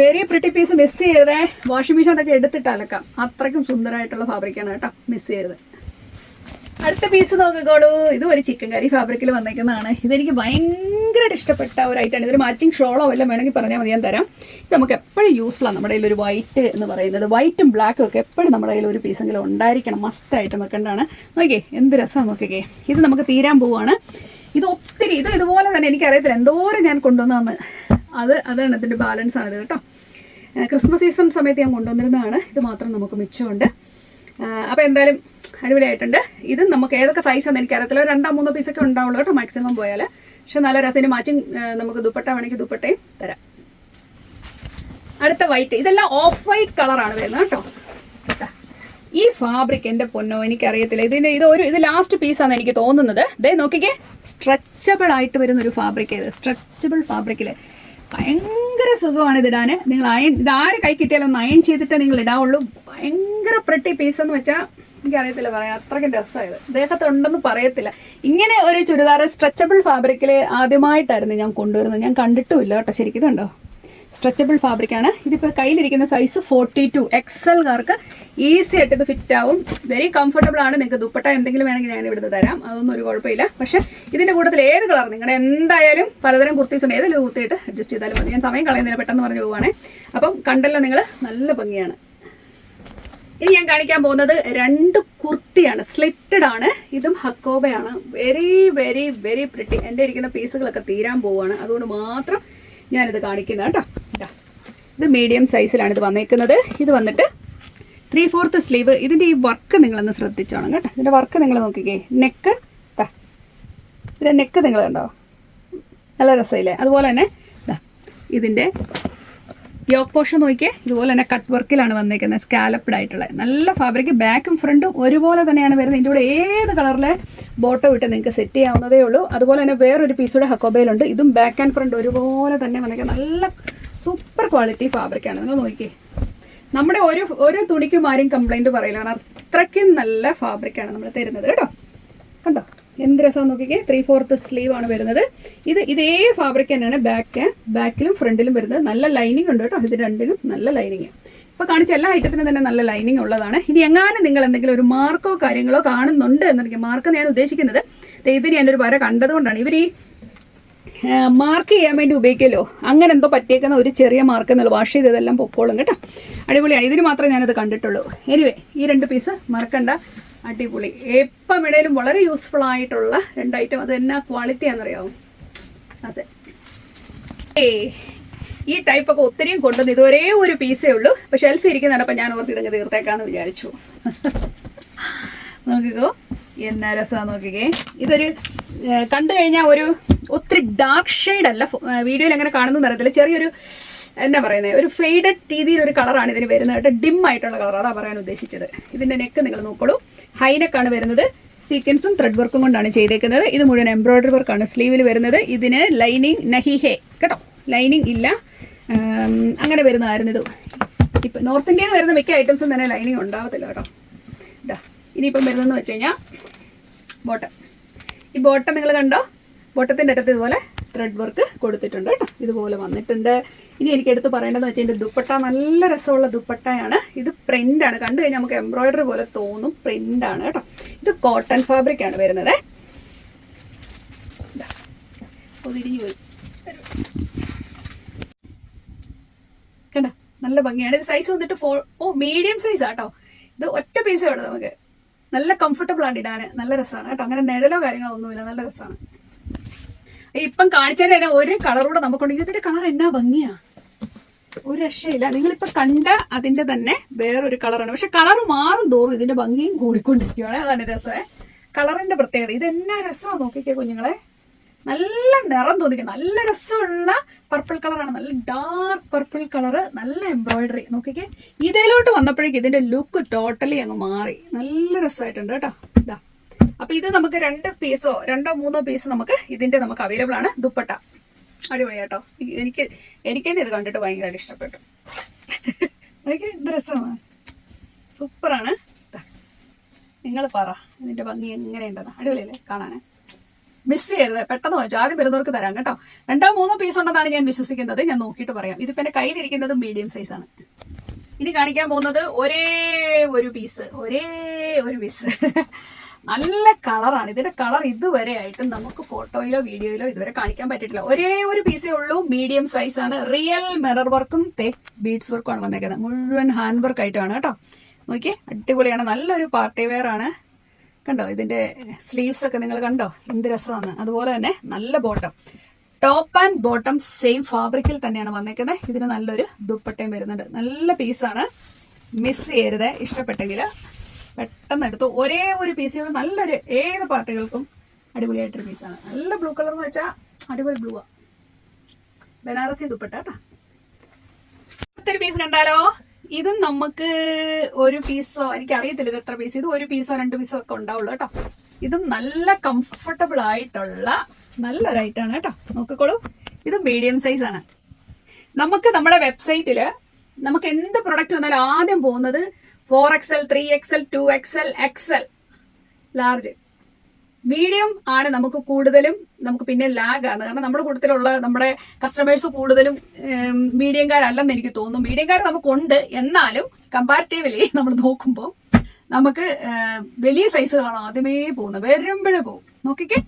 വെരി പ്രിട്ടി പീസ് മിസ് ചെയ്തേ വാഷിംഗ് മെഷീൻ അതൊക്കെ എടുത്തിട്ട് അലക്കാം. അത്രയ്ക്കും സുന്ദരമായിട്ടുള്ള ഫാബ്രിക്കാണ് കേട്ടോ. മിസ് ചെയ്തത് അടുത്ത പീസ് നോക്കിക്കോളൂ. ഇത് ഒരു ചിക്കൻ കറി ഫാബ്രിക്കിൽ വന്നേക്കുന്നതാണ്. ഇതെനിക്ക് ഭയങ്കര ഭയങ്കരമായിട്ട് ഇഷ്ടപ്പെട്ട ഒരു ഐറ്റമാണ് ഇതൊരു മാച്ചിങ് ഷോളോ വല്ലതും വേണമെങ്കിൽ പറഞ്ഞാൽ മതി ഞാൻ തരാം. ഇത് നമുക്ക് എപ്പോഴും യൂസ്ഫുൾ ആണ് നമ്മുടെ കയ്യിൽ ഒരു വൈറ്റ് എന്ന് പറയുന്നത്. വൈറ്റും ബ്ലാക്കും ഒക്കെ എപ്പോഴും നമ്മുടെ കയ്യിൽ ഒരു പീസെങ്കിലും ഉണ്ടായിരിക്കണം. മസ്റ്റായിട്ട് വെക്കേണ്ടതാണ് നോക്കിയേ എന്ത് രസമാണ് നോക്കിക്കേ. ഇത് നമുക്ക് തീരാൻ പോവുകയാണ് ഇത് ഒത്തിരി ഇത് ഇതുപോലെ തന്നെ എനിക്കറിയത്തില്ല. എന്തോരം ഞാൻ കൊണ്ടുവന്നതെന്ന്. അത് അതാണ് ഇതിന്റെ ബാലൻസ് ആണ് ഇത് കേട്ടോ. ക്രിസ്മസ് സീസൺ സമയത്ത് ഞാൻ കൊണ്ടുവന്നിരുന്നതാണ്. ഇത് മാത്രം നമുക്ക് മിച്ചമുണ്ട്. അപ്പോൾ എന്തായാലും അടിപൊളിയായിട്ടുണ്ട്. ഇത് നമുക്ക് ഏതൊക്കെ സൈസ് ആണെന്ന് എനിക്കറിയത്തില്ല. ഒരു രണ്ടോ മൂന്നോ പീസൊക്കെ ഉണ്ടാവുള്ളൂ കേട്ടോ മാക്സിമം പോയാൽ പക്ഷെ നല്ല രസത്തിന് മാച്ചിങ് നമുക്ക് ദുപ്പട്ട വേണമെങ്കിൽ ദുപ്പട്ടയും തരാം. അടുത്ത വൈറ്റ് ഇതെല്ലാം ഓഫ് വൈറ്റ് കളറാണ് വരുന്നത് കേട്ടോ. ഈ ഫാബ്രിക് എന്റെ പൊന്നോ എനിക്കറിയത്തില്ല. ഇതിന്റെ ഇത് ഒരു ഇത് ലാസ്റ്റ് പീസാണ് എനിക്ക് തോന്നുന്നത്. ദേ നോക്കിക്കേ. സ്ട്രെച്ചബിൾ ആയിട്ട് വരുന്ന ഒരു ഫാബ്രിക് ഇത് സ്ട്രെച്ചബിൾ ഫാബ്രിക്കിൽ ഭയങ്കര സുഖമാണ് ഇതിടാൻ നിങ്ങൾ അയൺ ഇത് ആര് കൈ കിട്ടിയാലും അയൺ ചെയ്തിട്ട് നിങ്ങൾ ഇടാവുള്ളൂ. ഭയങ്കര പ്രട്ടി പീസ് എന്ന് വെച്ചാൽ എനിക്കറിയത്തില്ല പറയാം. അത്രയ്ക്കും രസമായത് ദേഹത്തുണ്ടെന്ന് പറയത്തില്ല. ഇങ്ങനെ ഒരു ചുരിദാർ സ്ട്രെച്ചബിൾ ഫാബ്രിക്കിൽ ആദ്യമായിട്ടായിരുന്നു ഞാൻ കൊണ്ടുവരുന്നത്. ഞാൻ കണ്ടിട്ടുമില്ല കേട്ടോ. ശരിക്കും ഇതുണ്ടോ? സ്ട്രെച്ചബിൾ ഫാബ്രിക്കാണ് ഇതിപ്പോൾ കയ്യിലിരിക്കുന്ന സൈസ് ഫോർട്ടി ടു എക്സൽകാർക്ക് ഈസി ആയിട്ട് ഇത് ഫിറ്റ് ആവും. വെരി കംഫർട്ടബിൾ ആണ്. നിങ്ങൾക്ക് ദുപ്പട്ട എന്തെങ്കിലും വേണമെങ്കിൽ ഞാൻ ഇവിടുന്ന് തരാം. അതൊന്നും ഒരു കുഴപ്പമില്ല. പക്ഷേ ഇതിന്റെ കൂട്ടത്തിൽ ഏത് കളർ നിങ്ങളുടെ എന്തായാലും പലതരം കുർത്തീസ് ഉണ്ട്. ഏതെങ്കിലും കുർത്തിയിട്ട് അഡ്ജസ്റ്റ് ചെയ്താലും മതി. ഞാൻ സമയം കളയുന്നില്ല പെട്ടെന്ന് പറഞ്ഞു പോവാണേ അപ്പം കണ്ടല്ലോ നിങ്ങൾ നല്ല ഭംഗിയാണ്. ഇനി ഞാൻ കാണിക്കാൻ പോകുന്നത് രണ്ട് കുർത്തിയാണ്. സ്ലിറ്റഡ് ആണ്. ഇതും ഹക്കോബയാണ്. വെരി വെരി വെരി പ്രിട്ടി എന്റെ ഇരിക്കുന്ന പീസുകളൊക്കെ തീരാൻ പോവുകയാണ്. അതുകൊണ്ട് മാത്രം ഞാനിത് കാണിക്കുന്നത് കേട്ടോ. ഇതാ. ഇത് മീഡിയം സൈസിലാണ് ഇത് വന്നേക്കുന്നത്. ഇത് വന്നിട്ട് ത്രീ ഫോർത്ത് സ്ലീവ് ഇതിന്റെ ഈ വർക്ക് നിങ്ങളൊന്ന് ശ്രദ്ധിച്ചോണം കേട്ടോ. ഇതിന്റെ വർക്ക് നിങ്ങൾ നോക്കിക്കേ. നെക്ക് ഇതിന്റെ നെക്ക് നിങ്ങൾ കണ്ടോ നല്ല രസമില്ലേ? അതുപോലെ തന്നെ ഇതാ ഇതിന്റെ യോക്ക് പോർഷൻ നോക്കിയേ. ഇതുപോലെ തന്നെ കട്ട് വർക്കിലാണ് വന്നേക്കുന്നത് സ്കാലപ്ഡ് ആയിട്ടുള്ള. നല്ല ഫാബ്രിക് ബാക്കും ഫ്രണ്ടും ഒരുപോലെ തന്നെയാണ് വരുന്നത്. ഇതിന്റെ കൂടെ ഏത് കളറിലെ ബോട്ടോ ഇട്ട് നിങ്ങൾക്ക് സെറ്റ് ചെയ്യാവുന്നതേ ഉള്ളൂ. അതുപോലെ തന്നെ വേറൊരു പീസൂടെ ഹക്കോബയിലുണ്ട് ഇതും ബാക്ക് ആൻഡ് ഫ്രണ്ട് ഒരുപോലെ തന്നെ വന്നേക്കുന്നത് നല്ല സൂപ്പർ ക്വാളിറ്റി ഫാബ്രിക്കാണ് നിങ്ങൾ നോക്കിയേ. നമ്മുടെ ഒരു ഒരു തുണിക്കും ആരും കംപ്ലൈന്റ് പറയില്ല. കാരണം അത്രയ്ക്കും നല്ല ഫാബ്രിക്കാണ് നമ്മൾ തരുന്നത്. കേട്ടോ? കണ്ടോ? എന്ത് രസം നോക്കിക്കേ? ത്രീ ഫോർത്ത് സ്ലീവ് ആണ് വരുന്നത്. ഇത് ഇതേ ഫാബ്രിക് തന്നെയാണ് ബാക്ക് ബാക്കിലും ഫ്രണ്ടിലും വരുന്നത്. നല്ല ലൈനിങ് ഉണ്ട് കേട്ടോ. ഇത് രണ്ടിനും നല്ല ലൈനിങ് ഇപ്പോൾ കാണിച്ച എല്ലാ ഐറ്റത്തിനും തന്നെ നല്ല ലൈനിങ് ഉള്ളതാണ്. ഇനി എങ്ങാനും നിങ്ങൾ എന്തെങ്കിലും ഒരു മാർക്കോ കാര്യങ്ങളോ കാണുന്നുണ്ട് എന്നെനിക്ക് മാർക്ക് ഞാൻ ഉദ്ദേശിക്കുന്നത് ഇതിന് ഇത് ഞാനൊരു വര കണ്ടതുകൊണ്ടാണ്. ഇവർ ഈ മാർക്ക് ചെയ്യാൻ വേണ്ടി ഉപയോഗിക്കുമല്ലോ അങ്ങനെ എന്തോ പറ്റിയേക്കുന്ന ഒരു ചെറിയ മാർക്ക് എന്നുള്ള വാഷ് ചെയ്തതെല്ലാം പൊക്കോളും കേട്ടോ. അടിപൊളിയാണ്. ഇതിന് മാത്രമേ ഞാനത് കണ്ടിട്ടുള്ളൂ. എനിവേ ഈ രണ്ട് പീസ് മറക്കണ്ട. അടിപൊളി. എപ്പം ഇടയിലും വളരെ യൂസ്ഫുൾ ആയിട്ടുള്ള രണ്ട് ഐറ്റം അത് എന്നാ ക്വാളിറ്റി ആണെന്നറിയാമോ അതെ. ഏ ഈ ടൈപ്പ് ഒക്കെ ഒത്തിരിയും കൊണ്ടുവന്ന് ഇത് ഒരേ പീസേ ഉള്ളൂ. അപ്പോൾ ഷെൽഫ് ഇരിക്കുന്നുണ്ട് ഞാൻ ഓർത്ത് ഇതങ്ങ് തീർത്തേക്കാന്ന് വിചാരിച്ചു. നോക്കിക്കോ. എന്നാ രസമാണ് നോക്കിക്കേ. ഇതൊരു കണ്ടു കഴിഞ്ഞാൽ ഒരു ഒത്തിരി ഡാർക്ക് ഷെയ്ഡ് അല്ല. വീഡിയോയിൽ അങ്ങനെ കാണുന്ന തരത്തിൽ ചെറിയൊരു എന്നാ പറയുന്നത് ഒരു ഫെയ്ഡഡ് രീതിയിൽ ഒരു കളറാണ് ഇതിന് വരുന്നത്. കേട്ടോ ഡിം ആയിട്ടുള്ള കളർ അതാ പറയാൻ ഉദ്ദേശിച്ചത്. ഇതിന്റെ നെക്ക് നിങ്ങൾ നോക്കോളൂ. ഹൈനെക്കാണ് വരുന്നത്. സീക്വൻസും ത്രെഡ് വർക്കും കൊണ്ടാണ് ചെയ്തേക്കുന്നത്. ഇത് മുഴുവൻ എംബ്രോയിഡറി വർക്കാണ് സ്ലീവിൽ വരുന്നത്. ഇതിന് ലൈനിങ് നഹിഹേ കേട്ടോ? ലൈനിങ് ഇല്ല. അങ്ങനെ വരുന്നതായിരുന്നു ഇത്. ഇപ്പം നോർത്ത് ഇന്ത്യയിൽ വരുന്ന മിക്ക ഐറ്റംസും തന്നെ ലൈനിങ് ഉണ്ടാവത്തില്ല കേട്ടോ. ഇതാ ഇനിയിപ്പം വരുന്നതെന്ന് വെച്ച് കഴിഞ്ഞാൽ ബോട്ടം ഈ ബോട്ടം നിങ്ങൾ കണ്ടോ? ബോട്ടത്തിന്റെ അറ്റത്ത് ഇതുപോലെ ത്രെഡ് വർക്ക് കൊടുത്തിട്ടുണ്ട് കേട്ടോ. ഇതുപോലെ വന്നിട്ടുണ്ട്. ഇനി എനിക്ക് എടുത്ത് പറയേണ്ടതെന്ന് വെച്ചാൽ ഇതിന്റെ ദുപ്പട്ട നല്ല രസമുള്ള ദുപ്പട്ടയാണ്. ഇത് പ്രിന്റാണ് കണ്ടു കഴിഞ്ഞാൽ നമുക്ക് എംബ്രോയിഡറി പോലെ തോന്നും പ്രിന്റാണ് കേട്ടോ. ഇത് കോട്ടൺ ഫാബ്രിക് ആണ് വരുന്നത്. തിരിഞ്ഞു കണ്ട? നല്ല ഭംഗിയാണ്. ഇത് സൈസ് വന്നിട്ട് ഫോർ ഓ മീഡിയം സൈസ് ആട്ടോ ഇത് ഒറ്റ പീസേ ഉള്ളൂ നമുക്ക്. നല്ല കംഫർട്ടബിൾ ആണ് ഇടാൻ നല്ല രസമാണ് കേട്ടോ. അങ്ങനെ നിഴലോ കാര്യങ്ങളോ ഒന്നുമില്ല. നല്ല രസമാണ്. ഇപ്പം കാണിച്ചതിന് തന്നെ ഒരു കളറൂടെ നമുക്കുണ്ടെങ്കിൽ ഇതിന്റെ കളർ എന്നാ ഭംഗിയാ? ഒരു രക്ഷയില്ല. നിങ്ങളിപ്പോ കണ്ട അതിന്റെ തന്നെ വേറൊരു കളറാണ് പക്ഷെ കളർ മാറും തോറും ഇതിന്റെ ഭംഗിയും കൂടിക്കൊണ്ടിരിക്കുകയാണ്. അതാണ് രസമേ കളറിന്റെ പ്രത്യേകത. ഇത് എന്നാ രസമാണ് നോക്കിക്കേ കുഞ്ഞുങ്ങളെ? നല്ല നിറം തോന്നിക്കും. നല്ല രസമുള്ള പർപ്പിൾ കളറാണ് നല്ല ഡാർക്ക് പർപ്പിൾ കളറ് നല്ല എംബ്രോയിഡറി നോക്കിക്കേ. ഇതിലോട്ട് വന്നപ്പോഴേക്കും ഇതിന്റെ ലുക്ക് ടോട്ടലി അങ്ങ് മാറി. നല്ല രസമായിട്ടുണ്ട് കേട്ടോ. അപ്പൊ ഇത് നമുക്ക് രണ്ട് പീസോ രണ്ടോ മൂന്നോ പീസ് നമുക്ക് ഇതിന്റെ നമുക്ക് അവൈലബിൾ ആണ്. ദുപ്പട്ട. അടിപൊളിയാട്ടോ. എനിക്ക് എനിക്ക് തന്നെ ഇത് കണ്ടിട്ട് ഭയങ്കരമായിട്ട് ഇഷ്ടപ്പെട്ടു. എനിക്ക് രസമാണ്. സൂപ്പറാണ്. നിങ്ങൾ പറ ഇതിന്റെ ഭംഗി എങ്ങനെയുണ്ടെന്ന്. അടിപൊളിയല്ലേ? കാണാൻ മിസ് ചെയ്യരുത്. പെട്ടെന്ന് വായിച്ചു. ആദ്യം വരുന്നവർക്ക് തരാം കേട്ടോ. രണ്ടോ മൂന്നോ പീസ് ഉണ്ടെന്നാണ് ഞാൻ വിശ്വസിക്കുന്നത്. ഞാൻ നോക്കിയിട്ട് പറയാം. ഇതിപ്പോ എന്റെ കയ്യിലിരിക്കുന്നത് മീഡിയം സൈസ് ആണ്. ഇനി കാണിക്കാൻ പോകുന്നത് ഒരേ ഒരു പീസ് ഒരേ ഒരു പീസ് നല്ല കളറാണ് ഇതിന്റെ കളർ ഇതുവരെ ആയിട്ടും നമുക്ക് ഫോട്ടോയിലോ വീഡിയോയിലോ ഇതുവരെ കാണിക്കാൻ പറ്റിയിട്ടില്ല. ഒരേ ഒരു പീസേ ഉള്ളൂ. മീഡിയം സൈസ് ആണ്. റിയൽ മിറർ വർക്കും തേക്ക് ബീഡ്സ് വർക്കും ആണ് വന്നേക്കുന്നത്. മുഴുവൻ ഹാൻഡ് വർക്ക് ആയിട്ടാണ് കേട്ടോ. നോക്കിയേ അടിപൊളിയാണ്. നല്ലൊരു പാർട്ടി വെയർ ആണ്. കണ്ടോ? ഇതിന്റെ സ്ലീവ്സ് ഒക്കെ നിങ്ങൾ കണ്ടോ? എന്ത് രസമാണ്. അതുപോലെ തന്നെ നല്ല bottom top and bottom same ഫാബ്രിക്കിൽ തന്നെയാണ് വന്നേക്കുന്നത്. ഇതിന് നല്ലൊരു ദുപ്പട്ടയും വരുന്നുണ്ട്. നല്ല പീസാണ് മിസ് ചെയ്യരുത്. ഇഷ്ടപ്പെട്ടെങ്കിൽ പെട്ടെന്ന് എടുത്തു. ഒരേ ഒരു പീസ് നല്ലൊരു ഏത് പാർട്ടികൾക്കും അടിപൊളിയായിട്ടൊരു പീസാണ് നല്ല ബ്ലൂ കളർ എന്ന് വെച്ചാൽ അടിപൊളി ബ്ലൂ ആ. ബനാറസി ദുപ്പട്ട കേട്ടോ. പീസ് കണ്ടാലോ? ഇത് നമുക്ക് ഒരു പീസോ എനിക്ക് അറിയത്തില്ല ഇത് എത്ര പീസ് ഇത് ഒരു പീസോ രണ്ട് പീസോ ഒക്കെ ഉണ്ടാവുള്ളൂ കേട്ടോ. ഇതും നല്ല കംഫർട്ടബിൾ ആയിട്ടുള്ള നല്ല കേട്ടോ. നോക്കിക്കോളൂ. ഇത് മീഡിയം സൈസ് ആണ്. നമുക്ക് നമ്മുടെ വെബ്സൈറ്റിൽ നമുക്ക് എന്ത് പ്രൊഡക്റ്റ് വന്നാലും ആദ്യം പോകുന്നത് four XL three XL two XL XL. Large. Medium ആണ് നമുക്ക് കൂടുതലും നമുക്ക് പിന്നെ ലാഗ് ആണ്. കാരണം നമ്മുടെ കൂട്ടത്തിലുള്ള നമ്മുടെ കസ്റ്റമേഴ്സ് കൂടുതലും മീഡിയംകാരല്ലെന്ന് എനിക്ക് തോന്നുന്നു. മീഡിയംകാർ നമുക്കുണ്ട്. എന്നാലും കമ്പാരിറ്റീവ്ലി നമ്മൾ നോക്കുമ്പോൾ നമുക്ക് വലിയ സൈസുകളാണ് ആദ്യമേ പോകുന്നത്. വരുമ്പോഴേ പോകും. നോക്കിക്കേ.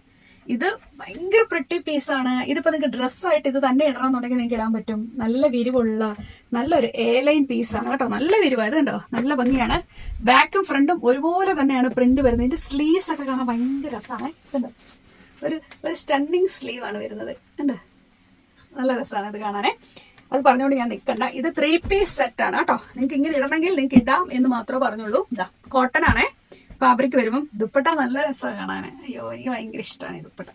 ഇത് ഭയങ്കര പ്രിട്ടി ആണ്. ഇതിപ്പോ നിങ്ങൾക്ക് ഡ്രസ്സായിട്ട് ഇത് തന്നെ ഇടണമെന്നുണ്ടെങ്കിൽ നിങ്ങൾക്ക് ഇടാൻ പറ്റും. നല്ല വിരിവുള്ള നല്ലൊരു എ ലൈൻ പീസാണ് കേട്ടോ. നല്ല വിരിവ്. അത് കണ്ടോ? നല്ല ഭംഗിയാണ്. ബാക്കും ഫ്രണ്ടും ഒരുപോലെ തന്നെയാണ് പ്രിന്റ് വരുന്നത്. ഇതിന്റെ സ്ലീവ്സ് ഒക്കെ കാണാൻ ഭയങ്കര രസമാണ് കണ്ടോ? ഒരു ഒരു സ്റ്റണ്ണിങ് സ്ലീവ് ആണ് വരുന്നത്. കണ്ടോ? നല്ല രസമാണ് ഇത് കാണാനേ. അത് പറഞ്ഞുകൊണ്ട് ഞാൻ നിൽക്കണ്ട ഇത് ത്രീ പീസ് സെറ്റ് ആണ് കേട്ടോ. നിങ്ങൾക്ക് ഇങ്ങനെ ഇടണമെങ്കിൽ നിങ്ങൾക്ക് ഇടാം എന്ന് മാത്രമേ പറഞ്ഞുള്ളൂ. ഇതാ കോട്ടൺ ആണേ. ഫാബ്രിക് വരുമ്പം ദുപ്പട്ട നല്ല രസമാണ് കാണാൻ അയ്യോ എനിക്ക് ഭയങ്കര ഇഷ്ടമാണ് ദുപ്പട്ട.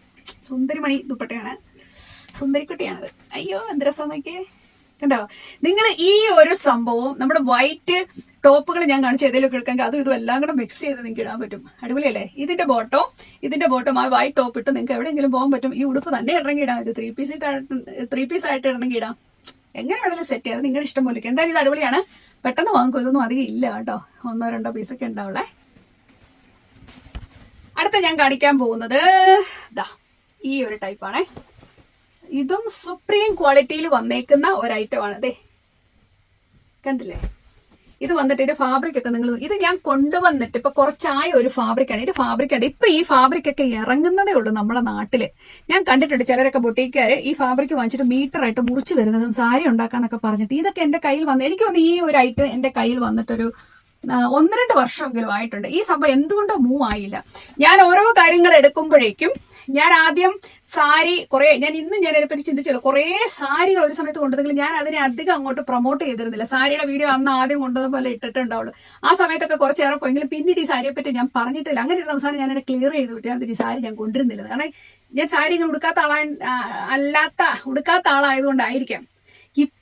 സുന്ദരിമണി ദുപ്പട്ടയാണ്. സുന്ദരിക്കുട്ടിയാണത്. അയ്യോ എന്ത് രസം നോക്കിയേ. കണ്ടോ? നിങ്ങൾ ഈ ഒരു സംഭവം നമ്മുടെ വൈറ്റ് ടോപ്പുകൾ ഞാൻ കാണിച്ച ഏതെങ്കിലും എടുക്കാൻ അതും ഇതും എല്ലാം കൂടെ മിക്സ് ചെയ്ത് നിങ്ങൾക്ക് ഇടാൻ പറ്റും. അടിപൊളിയല്ലേ? ഇതിന്റെ ബോട്ടോ ഇതിന്റെ ബോട്ടം ആ വൈറ്റ് ടോപ്പ് ഇട്ട് നിങ്ങൾക്ക് എവിടെയെങ്കിലും പോകാൻ പറ്റും. ഈ ഉടുപ്പ് തന്നെ ഇടണമെങ്കിൽ ഇടാം. ഇത് ത്രീ പീസ് ത്രീ പീസ് ആയിട്ട് ഇടണമെങ്കിൽ ഇടാം. എങ്ങനെ വേണമെങ്കിലും സെറ്റ് ചെയ്യാം. നിങ്ങളുടെ ഇഷ്ടം പോലെ. എന്തായാലും ഇത് അടിപൊളിയാണ്. പെട്ടെന്ന് വാങ്ങിക്കും. ഇതൊന്നും അധികം ഇല്ല കേട്ടോ. ഒന്നോ രണ്ടോ പീസൊക്കെ ഉണ്ടാവുള്ളേ. അടുത്ത ഞാൻ കാണിക്കാൻ പോകുന്നത് ദാ ഈ ഒരു ടൈപ്പാണേ ഇതും സുപ്രീം ക്വാളിറ്റിയിൽ വന്നേക്കുന്ന ഒരു ഐറ്റം ആണ്. അതെ കണ്ടില്ലേ? ഇത് വന്നിട്ട് ഇതിന്റെ ഫാബ്രിക് ഒക്കെ നിങ്ങൾ ഇത് ഞാൻ കൊണ്ടുവന്നിട്ട് ഇപ്പൊ കുറച്ചായ ഒരു ഫാബ്രിക് ആണ്. ഇത് ഫാബ്രിക് ആണ്. ഇപ്പൊ ഈ ഫാബ്രിക് ഒക്കെ ഇറങ്ങുന്നതേ ഉള്ളൂ നമ്മുടെ നാട്ടിൽ. ഞാൻ കണ്ടിട്ടുണ്ട് ചിലരൊക്കെ ബൊട്ടീക്കാര് ഈ ഫാബ്രിക് വാങ്ങിച്ചിട്ട് മീറ്റർ ആയിട്ട് മുറിച്ചു തരുന്നതും സാരി ഉണ്ടാക്കാന്നൊക്കെ പറഞ്ഞിട്ട്. ഇതൊക്കെ എന്റെ കയ്യിൽ വന്ന് എനിക്ക് തോന്നുന്നു ഈ ഒരു ഐറ്റം എന്റെ കയ്യിൽ വന്നിട്ടൊരു ഒന്ന് രണ്ട് വർഷമെങ്കിലും ആയിട്ടുണ്ട്. ഈ സംഭവം എന്തുകൊണ്ടോ മൂവ് ആയില്ല. ഞാൻ ഓരോ കാര്യങ്ങൾ എടുക്കുമ്പോഴേക്കും ഞാൻ ആദ്യം സാരി കുറെ ഞാൻ ഇന്ന് ഞാൻ അതിനെപ്പറ്റി ചിന്തിച്ചല്ലോ. കുറെ സാരികൾ ഒരു സമയത്ത് കൊണ്ടുവന്നെങ്കിൽ ഞാൻ അതിനെ അധികം അങ്ങോട്ട് പ്രൊമോട്ട് ചെയ്തിരുന്നില്ല. സാരിയുടെ വീഡിയോ അന്ന് ആദ്യം കൊണ്ടുവന്ന പോലെ ഇട്ടിട്ടുണ്ടാവുള്ളൂ. ആ സമയത്തൊക്കെ കുറച്ച് ഏറെ പോയെങ്കിലും പിന്നീട് ഈ സാരിയെ പറ്റി ഞാൻ പറഞ്ഞിട്ടില്ല. അങ്ങനെ ഒരു അവസാനം ഞാൻ ക്ലിയർ ചെയ്ത് വിട്ടു. ഞാൻ ഈ സാരി ഞാൻ കൊണ്ടിരുന്നില്ല കാരണം ഞാൻ സാരി ഇങ്ങനെ ഉടുക്കാത്ത ആളായ അല്ലാത്ത ഉടുക്കാത്ത ആളായതുകൊണ്ടായിരിക്കാം.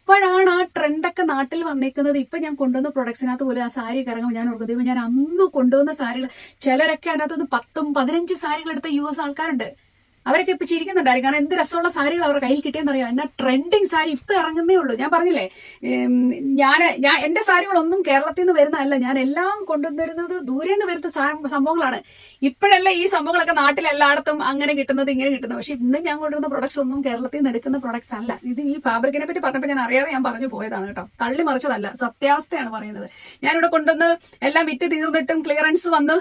ഇപ്പോഴാണ് ആ ട്രെൻഡൊക്കെ നാട്ടിൽ വന്നേക്കുന്നത്. ഇപ്പൊ ഞാൻ കൊണ്ടുവന്ന പ്രൊഡക്ട്സിനകത്ത് പോലും ആ സാരി കറങ്ങുമ്പോൾ ഞാൻ ഓർക്കുന്നത് ഞാൻ അന്ന് കൊണ്ടുവന്ന സാരികൾ ചിലരൊക്കെ അതിനകത്തുനിന്ന് പത്തും പതിനഞ്ച് സാരികൾ എടുത്ത യു എസ് ആൾക്കാരുണ്ട്. അവരൊക്കെ ഇപ്പൊ ചിരിക്കുന്നുണ്ടായിരിക്കും. കാരണം എന്ത് രസമുള്ള സാരികൾ അവരുടെ കയ്യിൽ കിട്ടിയെന്നറിയാം? എന്നാ ട്രെൻഡിങ് സാരി ഇപ്പൊ ഇറങ്ങുന്നേ ഉള്ളൂ. ഞാൻ പറഞ്ഞില്ലേ ഞാൻ ഞാൻ എന്റെ സാരികളൊന്നും കേരളത്തിൽ നിന്ന് വരുന്നതല്ല. ഞാൻ എല്ലാം കൊണ്ടുവന്നിരുന്നത് ദൂരെ നിന്ന് വരുന്ന സംഭവങ്ങളാണ്. ഇപ്പോഴല്ല ഈ സംഭവങ്ങളൊക്കെ നാട്ടിലെല്ലായിടത്തും അങ്ങനെ കിട്ടുന്നത് ഇങ്ങനെ കിട്ടുന്നത്. പക്ഷെ ഇന്ന് ഞാൻ കൊണ്ടുവരുന്ന പ്രൊഡക്ട്സ് ഒന്നും കേരളത്തിൽ നിന്ന് എടുക്കുന്ന പ്രൊഡക്ട്സ് അല്ല. ഇത് ഈ ഫാബ്രിക്കിനെ പറ്റി പറഞ്ഞപ്പോൾ ഞാൻ അറിയാതെ ഞാൻ പറഞ്ഞു പോയതാണ് കേട്ടോ. തള്ളി മറിച്ചതല്ല സത്യാവസ്ഥയാണ് പറയുന്നത്. ഞാനിവിടെ കൊണ്ടുവന്ന് എല്ലാം വിറ്റ് തീർന്നിട്ടും ക്ലിയറൻസ് വന്ന്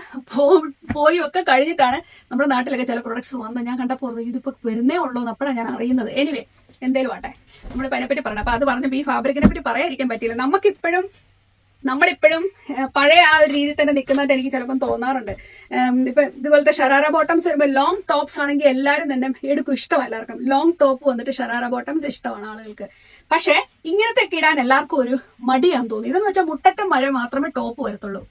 പോയി ഒക്കെ കഴിഞ്ഞിട്ടാണ് നമ്മുടെ നാട്ടിലൊക്കെ ചില പ്രൊഡക്ട്സ് വന്ന് ഞാൻ കണ്ടപ്പോൾ പോകുന്നത് ഇതിപ്പോ വരുന്നേ ഉള്ളൂ എന്ന് അപ്പോഴാണ് ഞാൻ അറിയുന്നത്. എനിവേ എന്തേലും ആട്ടെ. നമ്മൾ അതിനെപ്പറ്റി പറഞ്ഞു അപ്പൊ അത് പറഞ്ഞപ്പോൾ ഈ ഫാബ്രിക്കിനെ പറ്റി പറയാതിരിക്കാൻ പറ്റിയില്ല. നമുക്കിപ്പോഴും നമ്മളിപ്പോഴും പഴയ ആ ഒരു രീതിയിൽ തന്നെ നിൽക്കുന്നതായിട്ട് എനിക്ക് ചിലപ്പം തോന്നാറുണ്ട്. ഇപ്പൊ ഇതുപോലത്തെ ഷറാറ ബോട്ടംസ് വരുമ്പോൾ ലോങ് ടോപ്സ് ആണെങ്കിൽ എല്ലാവരും തന്നെ എടുക്കും ഇഷ്ടം എല്ലാവർക്കും. ലോങ് ടോപ്പ് വന്നിട്ട് ഷറാറ ബോട്ടംസ് ഇഷ്ടമാണ് ആളുകൾക്ക്. പക്ഷെ ഇങ്ങനത്തെ ഇടാൻ എല്ലാവർക്കും ഒരു മടിയാന്ന് തോന്നി. ഇതെന്ന് വെച്ചാൽ മുട്ടറ്റം വരെ മാത്രമേ ടോപ്പ് വരത്തുള്ളൂ.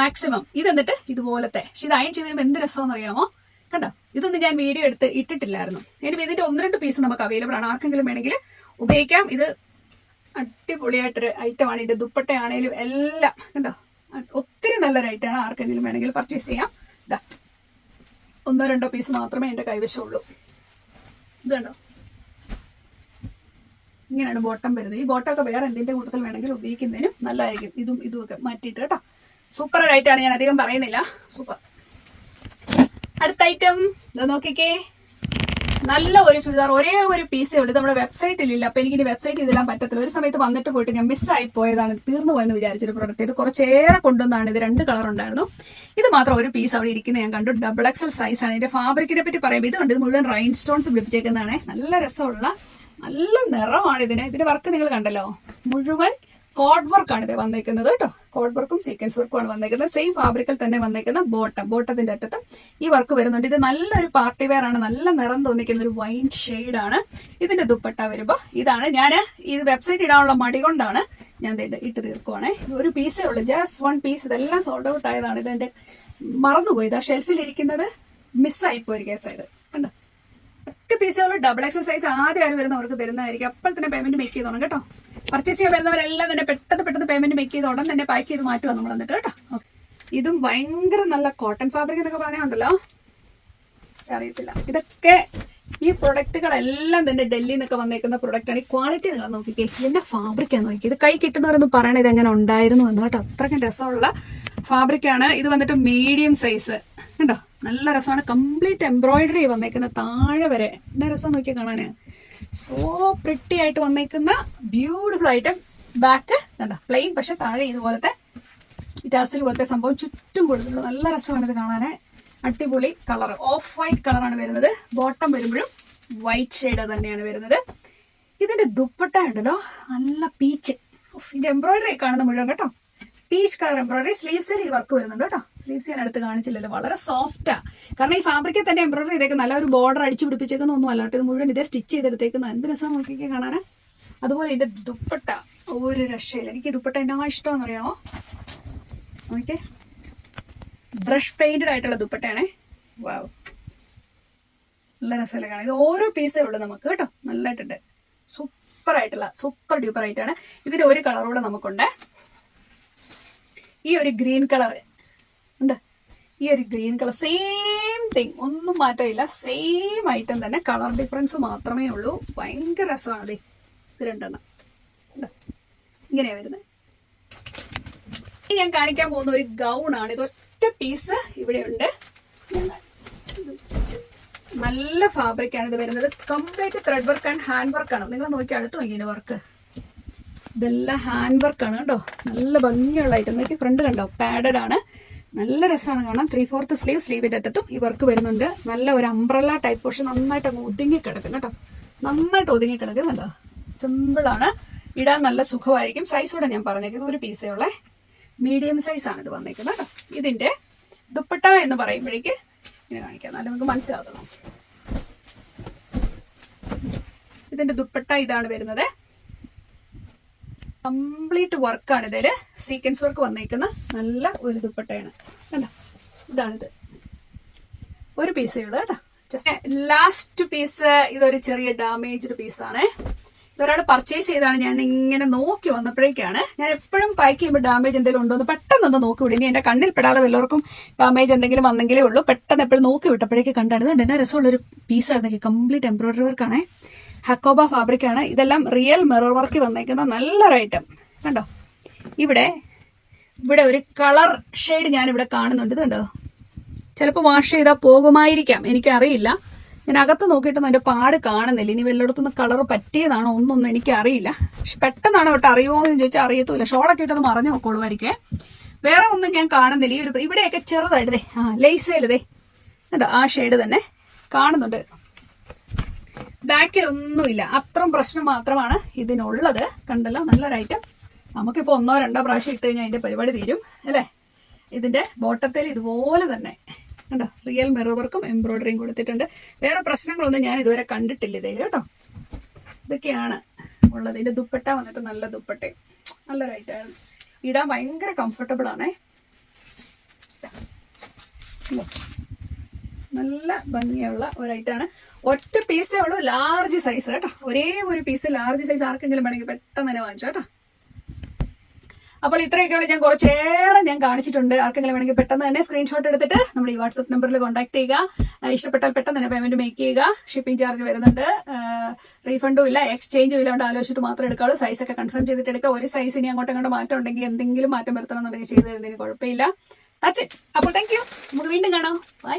മാക്സിമം ഇതെന്നിട്ട് ഇതുപോലത്തെ. പക്ഷെ ഇത് അയൺ ചെയ്ത് കഴിയുമ്പോൾ എന്ത് രസമെന്ന് അറിയാമോ കണ്ടോ? ഇതൊന്നും ഞാൻ വീഡിയോ എടുത്ത് ഇട്ടിട്ടില്ലായിരുന്നു. ഇനി ഇതിന്റെ ഒന്ന് രണ്ട് പീസ് നമുക്ക് അവൈലബിൾ ആണ്. ആർക്കെങ്കിലും വേണമെങ്കിൽ ഉപയോഗിക്കാം. ഇത് അടിപൊളിയായിട്ടൊരു ആണ്. ഇതിന്റെ ദുപ്പട്ടയാണേലും എല്ലാം കണ്ടോ? ഒത്തിരി നല്ലൊരു ഐറ്റമാണ് ആർക്കെങ്കിലും വേണമെങ്കിൽ പർച്ചേസ് ചെയ്യാം. ഇതാ ഒന്നോ രണ്ടോ പീസ് മാത്രമേ എന്റെ കൈവശമുള്ളൂ. ഇത് കണ്ടോ? ഇങ്ങനെയാണ് ബോട്ടം വരുന്നത്. ഈ ബോട്ടം ഒക്കെ വേറെ എന്തിന്റെ കൂട്ടത്തിൽ വേണമെങ്കിൽ ഉപയോഗിക്കുന്നതിനും നല്ലതായിരിക്കും. ഇതും ഇതും ഒക്കെ മാറ്റിയിട്ട് കേട്ടോ. സൂപ്പർ ഒരു ആയിട്ടാണ് ഞാൻ അധികം പറയുന്നില്ല. സൂപ്പർ അടുത്ത ഐറ്റം നോക്കിക്കേ. നല്ല ഒരു ചുരിദാർ ഒരേ ഒരു പീസേ ഉള്ളൂ. നമ്മുടെ വെബ്സൈറ്റിൽ ഇല്ല. അപ്പൊ എനിക്ക് വെബ്സൈറ്റ് ഇതെല്ലാം പറ്റത്തില്ല. ഒരു സമയത്ത് വന്നിട്ട് പോയിട്ട് ഞാൻ മിസ്സായി പോയതാണ് തീർന്നു പോയെന്ന് വിചാരിച്ചൊരു പ്രൊഡക്റ്റ് ഇത് കുറച്ചേറെ കൊണ്ടുവന്നാണ്. ഇത് രണ്ട് കളർ ഉണ്ടായിരുന്നു. ഇത് മാത്രം ഒരു പീസ് അവിടെ ഇരിക്കുന്നത് ഞാൻ കണ്ടു. ഡബിൾ എക്സൽ സൈസ് ആണ്. ഇതിന്റെ ഫാബ്രിക്കിനെ പറ്റി പറയുമ്പോൾ ഇത് ഇത് മുഴുവൻ റൈൻ സ്റ്റോൺസ് പിടിപ്പിച്ചേക്കുന്നതാണ്. നല്ല രസമുള്ള നല്ല നിറമാണ് ഇതിന്. ഇതിന്റെ വർക്ക് നിങ്ങൾ കണ്ടല്ലോ. മുഴുവൻ കോഡ് വർക്കാണ് ഇത് വന്നേക്കുന്നത് കേട്ടോ. കോഡ് വർക്കും സീക്വൻസ് വർക്കും ആണ് വന്നേക്കുന്നത്. സെയിം ഫാബ്രിക്കിൽ തന്നെ വന്നേക്കുന്ന ബോട്ടം ബോട്ടത്തിന്റെ അറ്റത്ത് ഈ വർക്ക് വരുന്നുണ്ട്. ഇത് നല്ലൊരു പാർട്ടി വെയർ ആണ്. നല്ല നിറം തോന്നിക്കുന്ന ഒരു വൈൻ ഷെയ്ഡ് ആണ്. ഇതിന്റെ ദുപ്പട്ട വരുമ്പോ ഇതാണ്. ഞാൻ ഇത് വെബ്സൈറ്റ് ഇടാനുള്ള മടി കൊണ്ടാണ് ഞാൻ ഇട്ട് തീർക്കുവാണേ. ഒരു പീസേ ഉള്ളൂ. ജസ്റ്റ് വൺ പീസ് ഇതെല്ലാം സോൾഡ് ഔട്ട് ആയതാണ്. ഇതെന്റെ മറന്നുപോയി. ഇതാ ഷെൽഫിൽ ഇരിക്കുന്നത് മിസ്സായി പോയി ഒരു കേസായത് കണ്ടോ? ഒറ്റ പീസുകൾ ഡബിൾ എക്സസൈസ് ആദ്യം ആര് വരുന്നവർക്ക് തരുന്നതായിരിക്കും. അപ്പോൾ തന്നെ പേയ്മെന്റ് മേക്ക് ചെയ്തോണം. കേട്ടോ? പർച്ചേസ് ചെയ്യാൻ വരുന്നവരെല്ലാം തന്നെ പെട്ടെന്ന് പെട്ടെന്ന് പേയ്മെന്റ് മേക്ക് ചെയ്ത് ഉടൻ തന്നെ പാക്ക് ചെയ്ത് മാറ്റുക നമ്മൾ എന്നിട്ട് കേട്ടോ. ഇതും ഭയങ്കര നല്ല കോട്ടൺ ഫാബ്രിക് എന്നൊക്കെ പറയാനുണ്ടല്ലോ അറിയത്തില്ല. ഇതൊക്കെ ഈ പ്രൊഡക്റ്റുകളെല്ലാം തന്നെ ഡൽഹിയിൽ നിന്നൊക്കെ വന്നേക്കുന്ന പ്രൊഡക്റ്റ് ആണ്. ഈ ക്വാളിറ്റി നിങ്ങൾ നോക്കിക്കേ. ഇതിന്റെ ഫാബ്രിക് ആണ് നോക്കി ഇത് കൈ കിട്ടുന്നവരൊന്നും പറയണത് ഇത് എങ്ങനെ ഉണ്ടായിരുന്നു എന്ന് കേട്ടോ. അത്രയ്ക്കും രസമുള്ള ഫാബ്രിക് ആണ്. ഇത് വന്നിട്ട് മീഡിയം സൈസ് കണ്ടോ? നല്ല രസമാണ്. കംപ്ലീറ്റ് എംബ്രോയിഡറി വന്നേക്കുന്ന താഴെ വരെ. എന്റെ രസം നോക്കി കാണാന്. സോ പ്രിട്ടി ആയിട്ട് വന്നേക്കുന്ന ബ്യൂട്ടിഫുൾ ആയിട്ട് ബാക്ക് കണ്ടോ പ്ലെയിൻ പക്ഷെ താഴെ ഇതുപോലത്തെ ഇറ്റാസിൽ പോലത്തെ സംഭവം ചുറ്റും കൊടുത്തിട്ടുണ്ട്. നല്ല രസമാണ് ഇത് കാണാനെ. അടിപൊളി കളർ ഓഫ് വൈറ്റ് കളറാണ് വരുന്നത്. ബോട്ടം വരുമ്പോഴും വൈറ്റ് ഷെയ്ഡ് തന്നെയാണ് വരുന്നത്. ഇതിന്റെ ദുപ്പട്ട ഉണ്ടല്ലോ. നല്ല പീച്ച് ഇതിന്റെ എംബ്രോയിഡറി കാണുന്ന മുഴുവൻ കേട്ടോ. പീച്ച് കളർ എംബ്രോയിഡറി സ്ലീവ്സിൽ ഈ വർക്ക് വരുന്നുണ്ട് കേട്ടോ. സ്ലീവ്സ് ഞാൻ അടുത്ത് കാണിച്ചില്ലല്ലോ വളരെ സോഫ്റ്റാ കാരണം ഈ ഫാബ്രിക്കിൽ തന്നെ എംബ്രോയിഡറി ഇതൊക്കെ നല്ല ഒരു ബോർഡർ അടിച്ചു പിടിപ്പിച്ചേക്കുന്ന ഒന്നും അല്ല കേട്ടോ. ഇത് മുഴുവൻ ഇതേ സ്റ്റിച്ച് ചെയ്തെടുത്തേക്കുന്ന. എന്ത് രസം നോക്കിയൊക്കെ കാണാൻ അതുപോലെ ഇതിന്റെ ദുപ്പട്ട. ഒരു രക്ഷയില്ല. എനിക്ക് ദുപ്പട്ട എന്നാ ഇഷ്ടമെന്ന് അറിയാമോ നോക്കിയേ ബ്രഷ് പെയിന്റഡ് ആയിട്ടുള്ള ദുപ്പട്ടയാണേ. വാവ് നല്ല രസമല്ലേ കാണാം ഇത് ഓരോ പീസേ ഉള്ളൂ നമുക്ക് കേട്ടോ. നല്ലതായിട്ടുണ്ട് സൂപ്പർ ആയിട്ടുള്ള സൂപ്പർ ഡ്യൂപ്പർ ആയിട്ടാണ്. ഇതിന്റെ ഒരു കളറൂടെ നമുക്കുണ്ട്. ഈ ഒരു ഗ്രീൻ കളർ ഉണ്ട്. ഈ ഒരു ഗ്രീൻ കളർ സെയിം തിങ് ഒന്നും മാറ്റമില്ല. സെയിം ഐറ്റം തന്നെ. കളർ ഡിഫറൻസ് മാത്രമേ ഉള്ളൂ. ഭയങ്കര രസമാണ്. ദേ ഇത് രണ്ടെണ്ണം? ഇങ്ങനെയാ വരുന്നത് ഞാൻ കാണിക്കാൻ പോകുന്ന ഒരു ഗൗൺ ആണ്. ഇത് ഒറ്റ പീസ് ഇവിടെയുണ്ട് നല്ല ഫാബ്രിക് ആണ് ഇത് വരുന്നത്. Complete thread work and hand work ആണ്. നിങ്ങൾ നോക്കി അടുത്ത് നോക്കിയ വർക്ക് ഇതെല്ലാം ഹാൻഡ് വർക്കാണ് കേട്ടോ. നല്ല ഭംഗിയുള്ള ഐറ്റം നോക്കി ഫ്രണ്ട് കണ്ടോ? പാഡഡ് ആണ്. നല്ല രസമാണ് കാണാൻ. ത്രീ ഫോർത്ത് സ്ലീവ് സ്ലീവിന്റെ അറ്റത്തും ഈ വർക്ക് വരുന്നുണ്ട്. നല്ല ഒരു അംബ്രല്ല ടൈപ്പ് പക്ഷെ നന്നായിട്ട് അങ്ങ് ഒതുങ്ങി കിടക്കും കേട്ടോ. നന്നായിട്ട് ഒതുങ്ങി കിടക്കും കണ്ടോ? സിമ്പിൾ ആണ്. ഇടാൻ നല്ല സുഖമായിരിക്കും. സൈസ് കൂടെ ഞാൻ പറഞ്ഞേക്കുന്നത് ഒരു പീസേ ഉള്ളേ മീഡിയം സൈസ് ആണ് ഇത് വന്നേക്കുന്നത് കേട്ടോ. ഇതിന്റെ ദുപ്പട്ട എന്ന് പറയുമ്പോഴേക്ക് ഇങ്ങനെ കാണിക്കാം. എന്നാലും നമുക്ക് മനസ്സിലാവുന്നു ഇതിന്റെ ദുപ്പട്ട ഇതാണ് വരുന്നത്. കംപ്ലീറ്റ് വർക്കാണ് ഇതിൽ സീക്വൻസ് വർക്ക് വന്നിരിക്കുന്ന നല്ല ഒരു ദുപ്പട്ടയാണ്. കണ്ടോ? ഇതാണിത് ഒരു പീസേ ഉള്ളൂ കേട്ടോ. ലാസ്റ്റ് പീസ് ഇതൊരു ചെറിയ ഡാമേജ്ഡ് പീസാണ് ഇതൊരാൾ പർച്ചേസ് ചെയ്താണ്. ഞാൻ ഇങ്ങനെ നോക്കി വന്നപ്പോഴേക്കാണ് ഞാൻ എപ്പോഴും പാക്ക് ചെയ്യുമ്പോൾ ഡാമേജ് എന്തെങ്കിലും ഉണ്ടോ എന്ന് പെട്ടെന്നൊന്ന് നോക്കി വിടും. ഇനി എന്റെ കണ്ണിൽ പെടാതെ വല്ലവർക്കും ഡാമേജ് എന്തെങ്കിലും വന്നെങ്കിലേ ഉള്ളൂ. പെട്ടെന്ന് എപ്പോഴും നോക്കി വിട്ടപ്പോഴേക്ക് കണ്ടാണ്. എന്നാ രസമുള്ള ഒരു പീസായിരുന്നു കംപ്ലീറ്റ് എംബ്രോയിഡറി വർക്കാണ് ഹക്കോബ ഫാബ്രിക് ആണ്. ഇതെല്ലാം റിയൽ മിറർ വർക്ക് വന്നേക്കുന്ന നല്ലൊരു ഐറ്റം കണ്ടോ? ഇവിടെ ഇവിടെ ഒരു കളർ ഷെയ്ഡ് ഞാൻ ഇവിടെ കാണുന്നുണ്ട്. കണ്ടോ ചിലപ്പോൾ വാഷ് ചെയ്താൽ പോകുമായിരിക്കാം. എനിക്കറിയില്ല. ഞാൻ അകത്ത് നോക്കിയിട്ടൊന്നും അതിന്റെ പാട് കാണുന്നില്ല. ഇനി വല്ലയിടത്തുനിന്ന് കളർ പറ്റിയതാണോ ഒന്നൊന്നും എനിക്കറിയില്ല. പക്ഷെ പെട്ടെന്നാണ് അവിടെ അറിയുമോ എന്ന് ചോദിച്ചാൽ അറിയത്തുമില്ല. ഷോളൊക്കെ ഇട്ടത് മറഞ്ഞു നോക്കോളുമായിരിക്കേ വേറെ ഒന്നും ഞാൻ കാണുന്നില്ല. ഈ ഒരു ഇവിടെയൊക്കെ ചെറുതായിട്ട് ആ ലേസേലതേ കേട്ടോ ആ ഷെയ്ഡ് തന്നെ കാണുന്നുണ്ട്. ബാക്കിൽ ഒന്നുമില്ല അത്രയും പ്രശ്നം മാത്രമാണ് ഇതിനുള്ളത്. കണ്ടല്ലോ? നല്ലൊരു നമുക്കിപ്പോ ഒന്നോ രണ്ടോ പ്രാവശ്യം ഇട്ട് കഴിഞ്ഞാൽ അതിന്റെ പരിപാടി തീരും. അല്ലേ? ഇതിന്റെ ബോട്ടത്തിൽ ഇതുപോലെ തന്നെ. കണ്ടോ? റിയൽ മിറർ വർക്കും എംബ്രോയിഡറിയും കൊടുത്തിട്ടുണ്ട്. വേറെ പ്രശ്നങ്ങളൊന്നും ഞാൻ ഇതുവരെ കണ്ടിട്ടില്ല ഇതേ കേട്ടോ. ഇതൊക്കെയാണ് ഉള്ളത്. ഇതിന്റെ ദുപ്പട്ട വന്നിട്ട് നല്ല ദുപ്പട്ടയും. നല്ല റൈറ്റാണ് ഇടാൻ ഭയങ്കര കംഫർട്ടബിൾ ആണേ. നല്ല ഭംഗിയുള്ള ഒരൈറ്റാണ് ഒറ്റ പീസേ ഉള്ളൂ ലാർജ് സൈസ് കേട്ടോ. ഒരേ ഒരു പീസ് ലാർജ് സൈസ് ആർക്കെങ്കിലും വേണമെങ്കിൽ പെട്ടെന്ന് തന്നെ വാങ്ങിച്ചോ കേട്ടോ. അപ്പോൾ ഇത്രയൊക്കെയുള്ള ഞാൻ കുറച്ചേറെ ഞാൻ കാണിച്ചിട്ടുണ്ട്. ആർക്കെങ്കിലും വേണമെങ്കിൽ പെട്ടെന്ന് തന്നെ സ്ക്രീൻഷോട്ട് എടുത്തിട്ട് നമ്മൾ ഈ വാട്സ്ആപ്പ് നമ്പറിൽ കോൺടാക്ട് ചെയ്യുക. ഇഷ്ടപ്പെട്ടാൽ പെട്ടെന്ന് തന്നെ പേയ്മെന്റ് മേക്ക് ചെയ്യുക. ഷിപ്പിംഗ് ചാർജ് വരുന്നുണ്ട്. റീഫണ്ടും ഇല്ല എക്സ്ചേഞ്ചും ഇല്ല കൊണ്ട് ആലോചിച്ചിട്ട് മാത്രം എടുക്കാവുള്ളൂ. സൈസ് ഒക്കെ കൺഫേം ചെയ്തിട്ട് എടുക്കുക. ഒരു സൈസ് ഇനി അങ്ങോട്ടും ഇങ്ങോട്ട് മാറ്റം ഉണ്ടെങ്കിൽ എന്തെങ്കിലും മാറ്റം വരുത്തണം എന്നുണ്ടെങ്കിൽ ചെയ്ത് തരുന്നതിന് കുഴപ്പമില്ല. ദാറ്റ്സ് ഇറ്റ് അപ്പോൾ താങ്ക് യു നമുക്ക് വീണ്ടും കാണാം. ബൈ